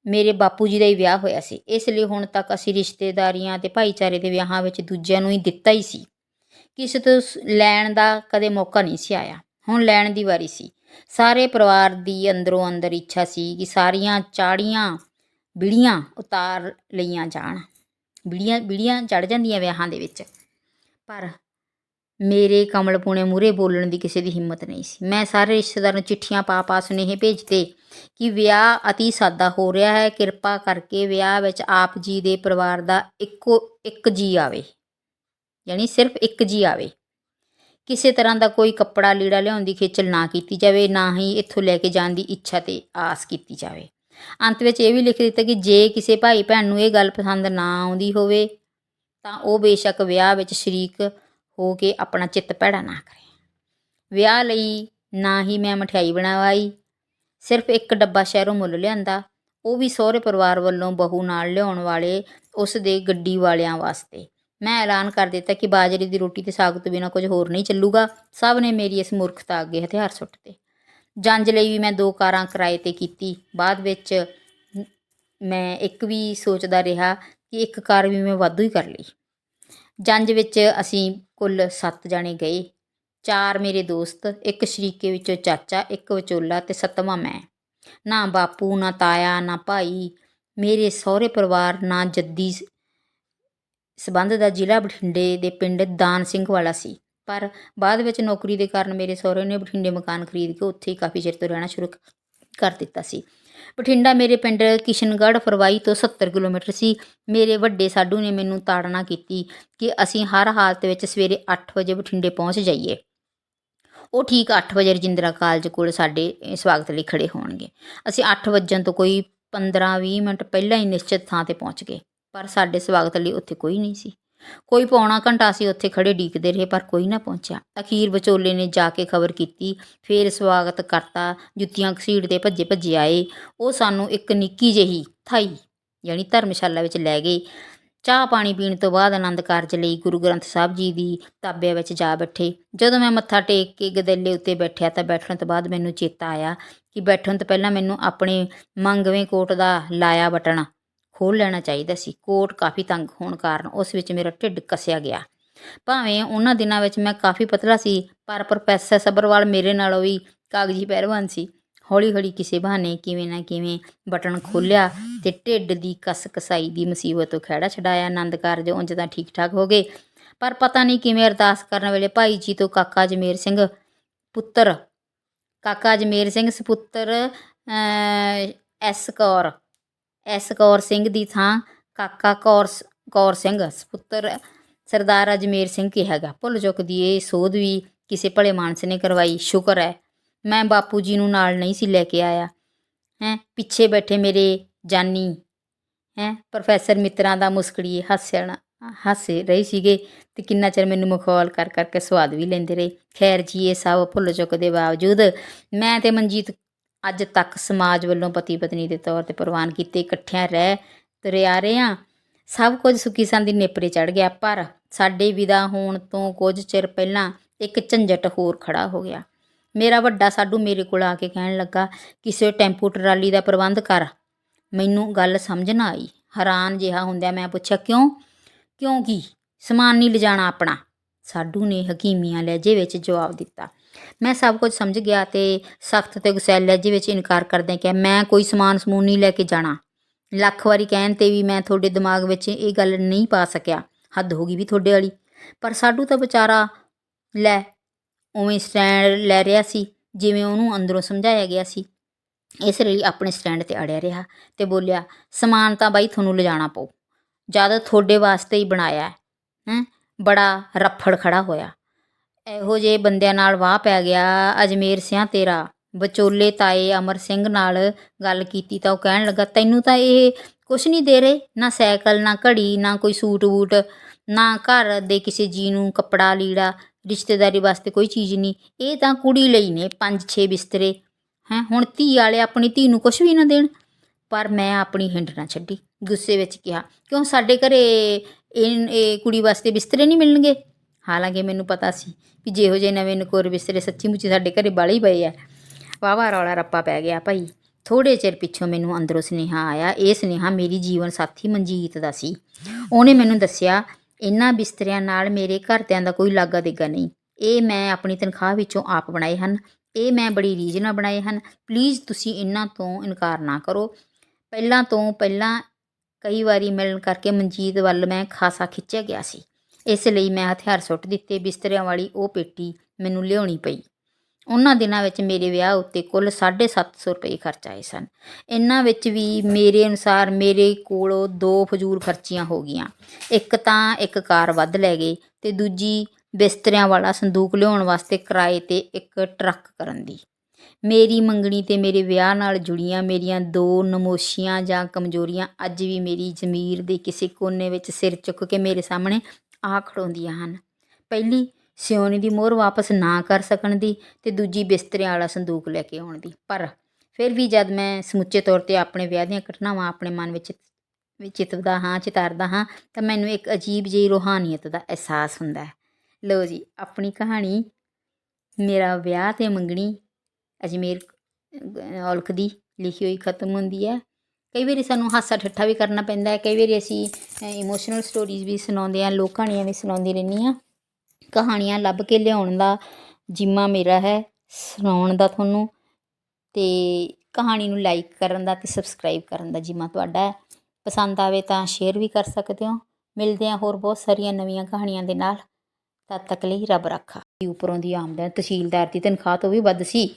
ਮੇਰੇ ਬਾਪੂ ਜੀ ਦਾ ਹੀ ਵਿਆਹ ਹੋਇਆ ਸੀ। ਇਸ ਲਈ ਹੁਣ ਤੱਕ ਅਸੀਂ ਰਿਸ਼ਤੇਦਾਰੀਆਂ ਤੇ ਭਾਈਚਾਰੇ ਦੇ ਵਿਆਹਾਂ ਵਿੱਚ ਦੂਜਿਆਂ ਨੂੰ ਹੀ ਦਿੱਤਾ ਹੀ ਸੀ। ਕਿਸੇ ਤੋਂ ਸ- ਲੈਣ ਦਾ ਕਦੇ ਮੌਕਾ ਨਹੀਂ ਸੀ ਆਇਆ। ਹੁਣ ਲੈਣ ਦੀ ਵਾਰੀ ਸੀ। ਸਾਰੇ ਪਰਿਵਾਰ ਦੀ ਅੰਦਰੋਂ ਅੰਦਰ ਇੱਛਾ ਸੀ ਕਿ ਸਾਰੀਆਂ ਚਾੜੀਆਂ, ਬਿੜੀਆਂ ਉਤਾਰ ਲਈਆਂ ਜਾਣ। ਬੀੜੀਆਂ ਬੀੜੀਆਂ ਚੜ ਜਾਂਦੀਆਂ ਵਿਆਹਾਂ ਦੇ ਵਿੱਚ। ਪਰ ਮੇਰੇ ਕਮਲ ਪੁਣੇ ਮੂਰੇ ਬੋਲਣ ਦੀ ਕਿਸੇ ਦੀ ਹਿੰਮਤ ਨਹੀਂ ਸੀ। ਮੈਂ ਸਾਰੇ ਰਿਸ਼ਤੇਦਾਰਾਂ ਨੂੰ ਚਿੱਠੀਆਂ ਪਾ ਪਾ ਸੁਨੇਹੇ ਭੇਜਤੇ ਕਿ ਵਿਆਹ ਅਤੀ ਸਾਦਾ ਹੋ ਰਿਹਾ ਹੈ, ਕਿਰਪਾ ਕਰਕੇ ਵਿਆਹ ਵਿੱਚ ਆਪ ਜੀ ਦੇ ਪਰਿਵਾਰ ਦਾ ਇੱਕੋ, ਇੱਕ ਜੀ ਆਵੇ। ਯਾਨੀ ਸਿਰਫ ਇੱਕ ਜੀ ਆਵੇ। ਕਿਸੇ ਤਰ੍ਹਾਂ ਦਾ ਕੋਈ ਕੱਪੜਾ ਲੀੜਾ ਲਿਆਉਣ ਦੀ ਖੇਚਲ ਨਾ ਕੀਤੀ ਜਾਵੇ, ਨਾ ਹੀ ਇੱਥੋਂ ਲੈ ਕੇ ਜਾਣ ਦੀ ਇੱਛਾ ਤੇ ਆਸ ਕੀਤੀ ਜਾਵੇ। ਅੰਤ ਵਿੱਚ ਇਹ ਵੀ ਲਿਖ ਦਿੱਤਾ ਕਿ ਜੇ ਕਿਸੇ ਭਾਈ ਭੈਣ ਨੂੰ ਇਹ ਗੱਲ ਪਸੰਦ ਨਾ ਆਉਂਦੀ ਹੋਵੇ, ਤਾਂ ਉਹ ਬੇਸ਼ੱਕ ਵਿਆਹ ਵਿੱਚ ਸ਼ਰੀਕ ਹੋ ਕੇ ਆਪਣਾ ਚਿੱਤ ਭੈੜਾ ਨਾ ਕਰੇ। ਵਿਆਹ ਲਈ ਨਾ ਹੀ ਮੈਂ ਮਠਿਆਈ ਬਣਾਵਾਈ, ਸਿਰਫ ਇੱਕ ਡੱਬਾ ਸ਼ਹਿਰੋਂ ਮੁੱਲ ਲਿਆਂਦਾ, ਉਹ ਵੀ ਸਹੁਰੇ ਪਰਿਵਾਰ ਵੱਲੋਂ ਬਹੂ ਨਾਲ ਲਿਆਉਣ ਵਾਲੇ ਉਸ ਦੇ ਗੱਡੀ ਵਾਲਿਆਂ ਵਾਸਤੇ। ਮੈਂ ਐਲਾਨ ਕਰ ਦਿੱਤਾ ਕਿ ਬਾਜਰੇ ਦੀ ਰੋਟੀ ਤੇ ਸਾਗ ਤੋਂ ਬਿਨਾਂ ਕੁਝ ਹੋਰ ਨਹੀਂ ਚੱਲੂਗਾ। ਸਭ ਨੇ ਮੇਰੀ ਇਸ ਮੂਰਖਤਾ ਅੱਗੇ ਹਥਿਆਰ ਸੁੱਟਤੇ ਜੰਜ ਲਈ ਵੀ ਮੈਂ ਦੋ ਕਾਰਾਂ ਕਿਰਾਏ ਤੇ ਕੀਤੀ। ਬਾਅਦ ਵਿੱਚ ਮੈਂ ਇੱਕ ਵੀ ਸੋਚਦਾ ਰਿਹਾ ਕਿ ਇੱਕ ਕਾਰ ਵੀ ਮੈਂ ਵਾਧੂ ਹੀ ਕਰ ਲਈ। ਜੰਜ ਵਿੱਚ ਅਸੀਂ ਕੁੱਲ 7 ਜਾਣੇ ਗਏ। ਚਾਰ ਮੇਰੇ ਦੋਸਤ, ਇੱਕ ਸ਼ਰੀਕੇ ਵਿੱਚੋਂ ਚਾਚਾ, ਇੱਕ ਵਿਚੋਲਾ ਤੇ ਸੱਤਵਾਂ ਮੈਂ। ਨਾ ਬਾਪੂ, ਨਾ ਤਾਇਆ, ਨਾ ਭਾਈ, ਮੇਰੇ ਸਹੁਰੇ ਪਰਿਵਾਰ, ਨਾ ਜੱਦੀ ਸ- ਸਬੰਧ ਦਾ ਜ਼ਿਲ੍ਹਾ ਬਠਿੰਡੇ ਦੇ ਪਿੰਡ ਦਾਨ ਸਿੰਘ ਵਾਲਾ ਸੀ। ਪਰ ਬਾਅਦ ਵਿੱਚ ਨੌਕਰੀ ਦੇ ਕਾਰਨ ਮੇਰੇ ਸਹੁਰੇ ਨੇ ਬਠਿੰਡੇ ਮਕਾਨ ਖਰੀਦ ਕੇ ਉੱਥੇ ਹੀ ਕਾਫੀ ਚਿਰ ਤੋਂ ਰਹਿਣਾ ਸ਼ੁਰੂ ਕਰ ਦਿੱਤਾ ਸੀ। ਬਠਿੰਡਾ ਮੇਰੇ ਪਿੰਡ ਕਿਸ਼ਨਗੜ੍ਹ ਫਰਵਾਈ ਤੋਂ 70 ਕਿਲੋਮੀਟਰ ਸੀ। ਮੇਰੇ ਵੱਡੇ ਸਾਡੂ ਨੇ ਮੈਨੂੰ ਤਾੜਨਾ ਕੀਤੀ ਕਿ ਅਸੀਂ ਹਰ ਹਾਲਤ ਵਿੱਚ ਸਵੇਰੇ 8 ਵਜੇ ਬਠਿੰਡੇ ਪਹੁੰਚ ਜਾਈਏ। ਉਹ ਠੀਕ 8 ਵਜੇ ਰਜਿੰਦਰਾ ਕਾਲਜ ਕੋਲ ਸਾਡੇ ਸਵਾਗਤ ਲਈ ਖੜੇ ਹੋਣਗੇ। ਅਸੀਂ 8 ਵਜਣ ਤੋਂ ਕੋਈ 15-20 ਮਿੰਟ ਪਹਿਲਾਂ ਹੀ ਨਿਸ਼ਚਿਤ ਥਾਂ ਤੇ ਪਹੁੰਚ ਗਏ, ਪਰ ਸਾਡੇ ਸਵਾਗਤ ਲਈ ਉੱਥੇ ਕੋਈ ਨਹੀਂ ਸੀ। ਕੋਈ ਪੌਣਾ ਘੰਟਾ ਅਸੀਂ ਉੱਥੇ ਖੜੇ ਡੀਕਦੇ ਰਹੇ, ਪਰ ਕੋਈ ਨਾ ਪਹੁੰਚਿਆ। ਅਖੀਰ ਵਿਚੋਲੇ ਨੇ ਜਾ ਕੇ ਖਬਰ ਕੀਤੀ, ਫੇਰ ਸਵਾਗਤ ਕਰਤਾ, ਜੁੱਤੀਆਂ ਘਸੀੜਦੇ ਭੱਜੇ ਭੱਜੇ ਆਏ। ਉਹ ਸਾਨੂੰ ਇੱਕ ਨਿੱਕੀ ਜਿਹੀ ਥਾਈ ਯਾਨੀ ਧਰਮਸ਼ਾਲਾ ਵਿੱਚ ਲੈ ਗਏ। ਚਾਹ ਪਾਣੀ ਪੀਣ ਤੋਂ ਬਾਅਦ ਆਨੰਦ ਕਾਰਜ ਲਈ ਗੁਰੂ ਗ੍ਰੰਥ ਸਾਹਿਬ ਜੀ ਦੀ ਤਾਬਿਆਂ ਵਿੱਚ ਜਾ ਬੈਠੇ। ਜਦੋਂ ਮੈਂ ਮੱਥਾ ਟੇਕ ਕੇ ਗਦੈਲੇ ਉੱਤੇ ਬੈਠਿਆ ਤਾਂ ਬੈਠਣ ਤੋਂ ਬਾਅਦ ਮੈਨੂੰ ਚੇਤਾ ਆਇਆ ਕਿ ਬੈਠਣ ਤੋਂ ਪਹਿਲਾਂ ਮੈਨੂੰ ਆਪਣੇ ਮੰਗਵੇਂ ਕੋਟ ਦਾ ਲਾਇਆ ਬਟਨ ਖੋਲ ਲੈਣਾ ਚਾਹੀਦਾ ਸੀ। ਕੋਟ ਕਾਫੀ ਤੰਗ ਹੋਣ ਕਾਰਨ ਉਸ ਵਿੱਚ ਮੇਰਾ ਢਿੱਡ ਕੱਸਿਆ ਗਿਆ। ਭਾਵੇਂ ਉਹਨਾਂ ਦਿਨਾਂ ਵਿੱਚ ਮੈਂ ਕਾਫੀ ਪਤਲਾ ਸੀ, ਪਰ ਪ੍ਰੋਫੈਸਰ ਸਬਰਵਾਲ ਮੇਰੇ ਨਾਲੋਂ ਵੀ ਕਾਗਜ਼ੀ ਪਹਿਲਵਾਨ ਸੀ। ਹੌਲੀ ਹੌਲੀ ਕਿਸੇ ਬਹਾਨੇ ਕਿਵੇਂ ਨਾ ਕਿਵੇਂ ਬਟਨ ਖੋਲ੍ਹਿਆ ਤੇ ਢਿੱਡ ਦੀ ਕਸ ਕਸਾਈ ਦੀ ਮੁਸੀਬਤ ਤੋਂ ਖਹਿੜਾ ਛਡਾਇਆ। ਆਨੰਦ ਕਾਰਜ ਉਂਝ ਤਾਂ ਠੀਕ ਠਾਕ ਹੋ ਗਏ, ਪਰ ਪਤਾ ਨਹੀਂ ਕਿਵੇਂ ਅਰਦਾਸ ਕਰਨ ਵੇਲੇ ਭਾਈ ਜੀ ਤੋਂ ਕਾਕਾ ਜਮੇਰ ਸਿੰਘ ਪੁੱਤਰ, ਕਾਕਾ ਜਮੇਰ ਸਿੰਘ ਸੁਪੁੱਤਰ ਐਸ ਕੌਰ ਐਸ ਕੌਰ ਸਿੰਘ ਦੀ ਥਾਂ ਕਾਕਾ ਕੌਰ ਸ- ਕੌਰ ਸਿੰਘ ਸੁਪੁੱਤਰ ਸਰਦਾਰ ਅਜਮੇਰ ਸਿੰਘ ਕਿਹਾ ਗਿਆ। ਭੁੱਲ ਚੁੱਕ ਦੀ ਇਹ ਸੋਧ ਵੀ ਕਿਸੇ ਭਲੇ ਮਾਨਸ ਨੇ ਕਰਵਾਈ। ਸ਼ੁਕਰ ਹੈ ਮੈਂ ਬਾਪੂ ਜੀ ਨੂੰ ਨਾਲ ਨਹੀਂ ਸੀ ਲੈ ਕੇ ਆਇਆ। ਹੈ, ਪਿੱਛੇ ਬੈਠੇ ਮੇਰੇ ਜਾਨੀ। ਹੈ, ਪ੍ਰੋਫੈਸਰ ਮਿੱਤਰਾਂ ਦਾ ਮੁਸਕੜੀ ਹੱਸਣ ਹੱਸੇ ਰਹੇ ਸੀਗੇ ਤੇ ਕਿੰਨਾ ਚਿਰ ਮੈਨੂੰ ਮਖੌਲ ਕਰ ਕਰਕੇ ਸਵਾਦ ਵੀ ਲੈਂਦੇ ਰਹੇ। ਖੈਰ ਜੀ, ਇਹ ਸਭ ਭੁੱਲ ਚੁੱਕ ਦੇ ਬਾਵਜੂਦ ਮੈਂ ਤੇ ਮਨਜੀਤ ਅੱਜ ਤੱਕ ਸਮਾਜ ਵੱਲੋਂ ਪਤੀ ਪਤਨੀ ਦੇ ਤੌਰ ਤੇ ਪ੍ਰਵਾਨ ਕੀਤੇ ਇਕੱਠਿਆਂ ਰਹਿ ਤੁਰੇ ਆ ਰਹੇ ਹਾਂ ਸਭ ਕੁਝ ਸੁੱਕੀ ਸੰਦੀ ਨੇਪਰੇ ਚੜ ਗਿਆ, ਪਰ ਸਾਡੇ ਵਿਦਾ ਹੋਣ ਤੋਂ ਕੁਝ ਚਿਰ ਪਹਿਲਾਂ ਇੱਕ ਝੰਜਟ ਹੋਰ ਖੜਾ ਹੋ ਗਿਆ। ਮੇਰਾ ਵੱਡਾ ਸਾਡੂ ਮੇਰੇ ਕੋਲ ਆ ਕੇ ਕਹਿਣ ਲੱਗਾ, ਕਿਸੇ ਟੈਂਪੂ ਟਰਾਲੀ ਦਾ ਪ੍ਰਬੰਧ ਕਰ। ਮੈਨੂੰ ਗੱਲ ਸਮਝ ਨਾ ਆਈ। ਹੈਰਾਨ ਜਿਹਾ ਹੁੰਦਿਆਂ ਮੈਂ ਪੁੱਛਿਆ, ਕਿਉਂ? ਕਿਉਂ ਕੀ? ਸਮਾਨ ਨਹੀਂ ਲਿਜਾਣਾ ਆਪਣਾ? ਸਾਡੂ ਨੇ ਹਕੀਮੀਆਂ ਲਹਿਜੇ ਵਿੱਚ ਜਵਾਬ ਦਿੱਤਾ। ਮੈਂ ਸਭ ਕੁਝ ਸਮਝ ਗਿਆ ਤੇ ਸਖਤ ਤੇ ਗੁਸੈਲ ਲਹਿਜੇ ਵਿੱਚ ਇਨਕਾਰ ਕਰਦਿਆਂ ਕਿਹਾ, ਮੈਂ ਕੋਈ ਸਮਾਨ ਸਮੂਨ ਨਹੀਂ ਲੈ ਕੇ ਜਾਣਾ। ਲੱਖ ਵਾਰੀ ਕਹਿਣ ਤੇ ਵੀ ਮੈਂ ਤੁਹਾਡੇ ਦਿਮਾਗ ਵਿੱਚ ਇਹ ਗੱਲ ਨਹੀਂ ਪਾ ਸਕਿਆ। ਹੱਦ ਹੋ ਗਈ ਵੀ ਤੁਹਾਡੇ ਵਾਲੀ। ਪਰ ਸਾਡੂ ਤਾਂ ਵਿਚਾਰਾ ਲੈ, ਉਵੇਂ ਸਟੈਂਡ ਲੈ ਰਿਹਾ ਸੀ, ਜਿਵੇਂ ਉਹਨੂੰ ਅੰਦਰੋਂ ਸਮਝਾਇਆ ਗਿਆ ਸੀ। ਇਸ ਲਈ ਆਪਣੇ ਸਟੈਂਡ ਤੇ ਅੜਿਆ ਰਿਹਾ ਤੇ ਬੋਲਿਆ, ਸਮਾਨ ਤਾਂ ਬਾਈ ਤੁਹਾਨੂੰ ਲਿਜਾਣਾ ਪਊ। ਜ਼ਿਆਦਾ ਤੁਹਾਡੇ ਵਾਸਤੇ ਹੀ ਬਣਾਇਆ ਹੈ, ਹੈਂ। ਬੜਾ ਰੱਫੜ ਖੜਾ ਹੋਇਆ। ਇਹੋ ਜਿਹੇ ਬੰਦਿਆਂ ਨਾਲ ਵਾਹ ਪੈ ਗਿਆ, ਅਜਮੇਰ ਸਿਆਂ ਤੇਰਾ। ਵਿਚੋਲੇ ਤਾਏ ਅਮਰ ਸਿੰਘ ਨਾਲ ਗੱਲ ਕੀਤੀ ਤਾਂ ਉਹ ਕਹਿਣ ਲੱਗਾ, ਤੈਨੂੰ ਤਾਂ ਇਹ ਕੁਛ ਨਹੀਂ ਦੇ ਰਹੇ, ਨਾ ਸਾਈਕਲ, ਨਾ ਘੜੀ, ਨਾ ਕੋਈ ਸੂਟ ਵੂਟ, ਨਾ ਘਰ ਦੇ ਕਿਸੇ ਜੀ ਨੂੰ ਕੱਪੜਾ ਲੀੜਾ, ਰਿਸ਼ਤੇਦਾਰੀ ਵਾਸਤੇ ਕੋਈ ਚੀਜ਼ ਨਹੀਂ। ਇਹ ਤਾਂ ਕੁੜੀ ਲਈ ਨੇ ਪੰਜ ਛੇ ਬਿਸਤਰੇ। ਹੈਂ, ਹੁਣ ਧੀ ਵਾਲੇ ਆਪਣੀ ਧੀ ਨੂੰ ਕੁਛ ਵੀ ਨਾ ਦੇਣ। ਪਰ ਮੈਂ ਆਪਣੀ ਹਿੰਡ ਨਾ ਛੱਡੀ। ਗੁੱਸੇ ਵਿੱਚ ਕਿਹਾ, ਕਿਉਂ ਸਾਡੇ ਘਰੇ ਇਹ ਇਹ ਕੁੜੀ ਵਾਸਤੇ ਬਿਸਤਰੇ ਨਹੀਂ ਮਿਲਣਗੇ? ਹਾਲਾਂਕਿ ਮੈਨੂੰ ਪਤਾ ਸੀ ਕਿ ਜਿਹੋ ਜਿਹੇ ਨਵੇਂ ਨਕੋਰ ਬਿਸਤਰੇ ਸੱਚੀ ਮੁੱਚੀ ਸਾਡੇ ਘਰੇ ਬਾਲੇ ਹੀ ਪਏ ਆ। ਵਾਵਾ ਰੌਲਾ ਰੱਪਾ ਪੈ ਗਿਆ ਭਾਈ। ਥੋੜੇ ਚਿਰ ਪਿੱਛੋਂ ਮੈਨੂੰ ਅੰਦਰੋਂ ਸੁਨੇਹਾ ਆਇਆ, ਇਹ ਸੁਨੇਹਾ ਮੇਰੀ ਜੀਵਨ ਸਾਥੀ ਮਨਜੀਤ ਦਾ ਸੀ। ਉਹਨੇ ਮੈਨੂੰ ਦੱਸਿਆ ਇਹਨਾਂ ਬਿਸਤਰਿਆਂ ਨਾਲ ਮੇਰੇ ਘਰਦਿਆਂ ਦਾ ਕੋਈ ਲਾਗਾ ਦੇਗਾ ਨਹੀਂ। ਇਹ ਮੈਂ ਆਪਣੀ ਤਨਖਾਹ ਵਿੱਚੋਂ ਆਪ ਬਣਾਏ ਹਨ। ਇਹ ਮੈਂ ਬੜੀ ਰੀਝ ਨਾਲ ਬਣਾਏ ਹਨ। ਪਲੀਜ਼ ਤੁਸੀਂ ਇਹਨਾਂ ਤੋਂ ਇਨਕਾਰ ਨਾ ਕਰੋ। ਪਹਿਲਾਂ ਤੋਂ ਪਹਿਲਾਂ ਕਈ ਵਾਰੀ ਮਿਲਣ ਕਰਕੇ ਮਨਜੀਤ ਵੱਲ ਮੈਂ ਖਾਸਾ ਖਿੱਚਿਆ ਗਿਆ ਸੀ। ਇਸ ਲਈ ਮੈਂ ਹਥਿਆਰ ਸੁੱਟ ਦਿੱਤੇ, ਬਿਸਤਰਿਆਂ ਵਾਲੀ ਉਹ ਪੇਟੀ ਮੈਨੂੰ ਲਿਆਉਣੀ ਪਈ। ਉਹਨਾਂ ਦਿਨਾਂ ਵਿੱਚ ਮੇਰੇ ਵਿਆਹ ਉੱਤੇ ਕੁੱਲ 750 ਰੁਪਏ ਖਰਚ ਆਏ ਸਨ। ਇਹਨਾਂ ਵਿੱਚ ਵੀ ਮੇਰੇ ਅਨੁਸਾਰ ਮੇਰੇ ਕੋਲੋਂ ਦੋ ਫਜ਼ੂਲ ਖਰਚੀਆਂ ਹੋ ਗਈਆਂ। ਇੱਕ ਤਾਂ ਇੱਕ ਕਾਰ ਵੱਧ ਲੈ ਗਏ ਤੇ ਦੂਜੀ ਬਿਸਤਰਿਆਂ ਵਾਲਾ ਸੰਦੂਕ ਲਿਆਉਣ ਵਾਸਤੇ ਕਿਰਾਏ ਤੇ ਇੱਕ ਟਰੱਕ ਕਰਨ ਦੀ। ਮੇਰੀ ਮੰਗਣੀ ਤੇ ਮੇਰੇ ਵਿਆਹ ਨਾਲ ਜੁੜੀਆਂ ਮੇਰੀਆਂ ਦੋ ਨਮੋਸ਼ੀਆਂ ਜਾਂ ਕਮਜ਼ੋਰੀਆਂ ਅੱਜ ਵੀ ਮੇਰੀ ਜ਼ਮੀਰ ਦੇ ਕਿਸੇ ਕੋਨੇ ਵਿੱਚ ਸਿਰ ਚੁੱਕ ਕੇ ਮੇਰੇ ਸਾਹਮਣੇ ਆ ਖੜੋਂਦੀਆਂ ਹਨ। ਪਹਿਲੀ, ਸਿਉਣੀ ਦੀ ਮੋਹਰ ਵਾਪਸ ਨਾ ਕਰ ਸਕਣ ਦੀ ਤੇ ਦੂਜੀ, ਬਿਸਤਰਿਆਂ ਵਾਲਾ ਸੰਦੂਕ ਲੈ ਕੇ ਆਉਣ ਦੀ। ਪਰ ਫਿਰ ਵੀ ਜਦ ਮੈਂ ਸਮੁੱਚੇ ਤੌਰ ਤੇ ਆਪਣੇ ਵਿਆਹ ਦੀਆਂ ਘਟਨਾਵਾਂ ਆਪਣੇ ਮਨ ਵਿੱਚ ਵਿੱਚ ਚਿਤਵਦਾ ਹਾਂ, ਚਿਤਾਰਦਾ ਹਾਂ, ਤਾਂ ਮੈਨੂੰ ਇੱਕ ਅਜੀਬ ਜਿਹੀ ਰੂਹਾਨੀਅਤ ਦਾ ਅਹਿਸਾਸ ਹੁੰਦਾ ਹੈ। ਲਓ ਜੀ, ਆਪਣੀ ਕਹਾਣੀ, ਮੇਰਾ ਵਿਆਹ ਤੇ ਮੰਗਣੀ ਅਜਮੇਰ ਔਲਖ ਦੀ ਲਿਖੀ ਹੋਈ ਖਤਮ ਹੁੰਦੀ ਹੈ। ਕਈ ਵਾਰੀ ਸਾਨੂੰ ਹਾਸਾ ਠੱਠਾ ਵੀ ਕਰਨਾ ਪੈਂਦਾ ਹੈ। ਕਈ ਵਾਰੀ ਅਸੀਂ ਇਮੋਸ਼ਨਲ ਸਟੋਰੀਜ਼ ਵੀ ਸੁਣਾਉਂਦੇ ਹਾਂ, ਲੋਕ ਕਹਾਣੀਆਂ ਵੀ ਸੁਣਾਉਂਦੀ ਰਹਿੰਦੀ ਹਾਂ। ਕਹਾਣੀਆਂ ਲੱਭ ਕੇ ਲਿਆਉਣ ਦਾ ਜਿੰਮਾ ਮੇਰਾ ਹੈ, ਸੁਣਾਉਣ ਦਾ ਤੁਹਾਨੂੰ। ਤੇ ਕਹਾਣੀ ਨੂੰ ਲਾਈਕ ਕਰਨ ਦਾ ਤੇ ਸਬਸਕ੍ਰਾਈਬ ਕਰਨ ਦਾ ਜਿੰਮਾ ਤੁਹਾਡਾ ਹੈ। ਪਸੰਦ ਆਵੇ ਤਾਂ ਸ਼ੇਅਰ ਵੀ ਕਰ ਸਕਦੇ ਹੋ। ਮਿਲਦੇ ਹਾਂ ਹੋਰ ਬਹੁਤ ਸਾਰੀਆਂ ਨਵੀਆਂ ਕਹਾਣੀਆਂ ਦੇ ਨਾਲ। ਤਦ ਤੱਕ ਲਈ ਰੱਬ ਰੱਖਾ। ਉੱਪਰੋਂ ਦੀ ਆਮਦਨ ਤਹਿਸੀਲਦਾਰ ਦੀ ਤਨਖਾਹ ਤੋਂ ਵੀ ਵੱਧ ਸੀ।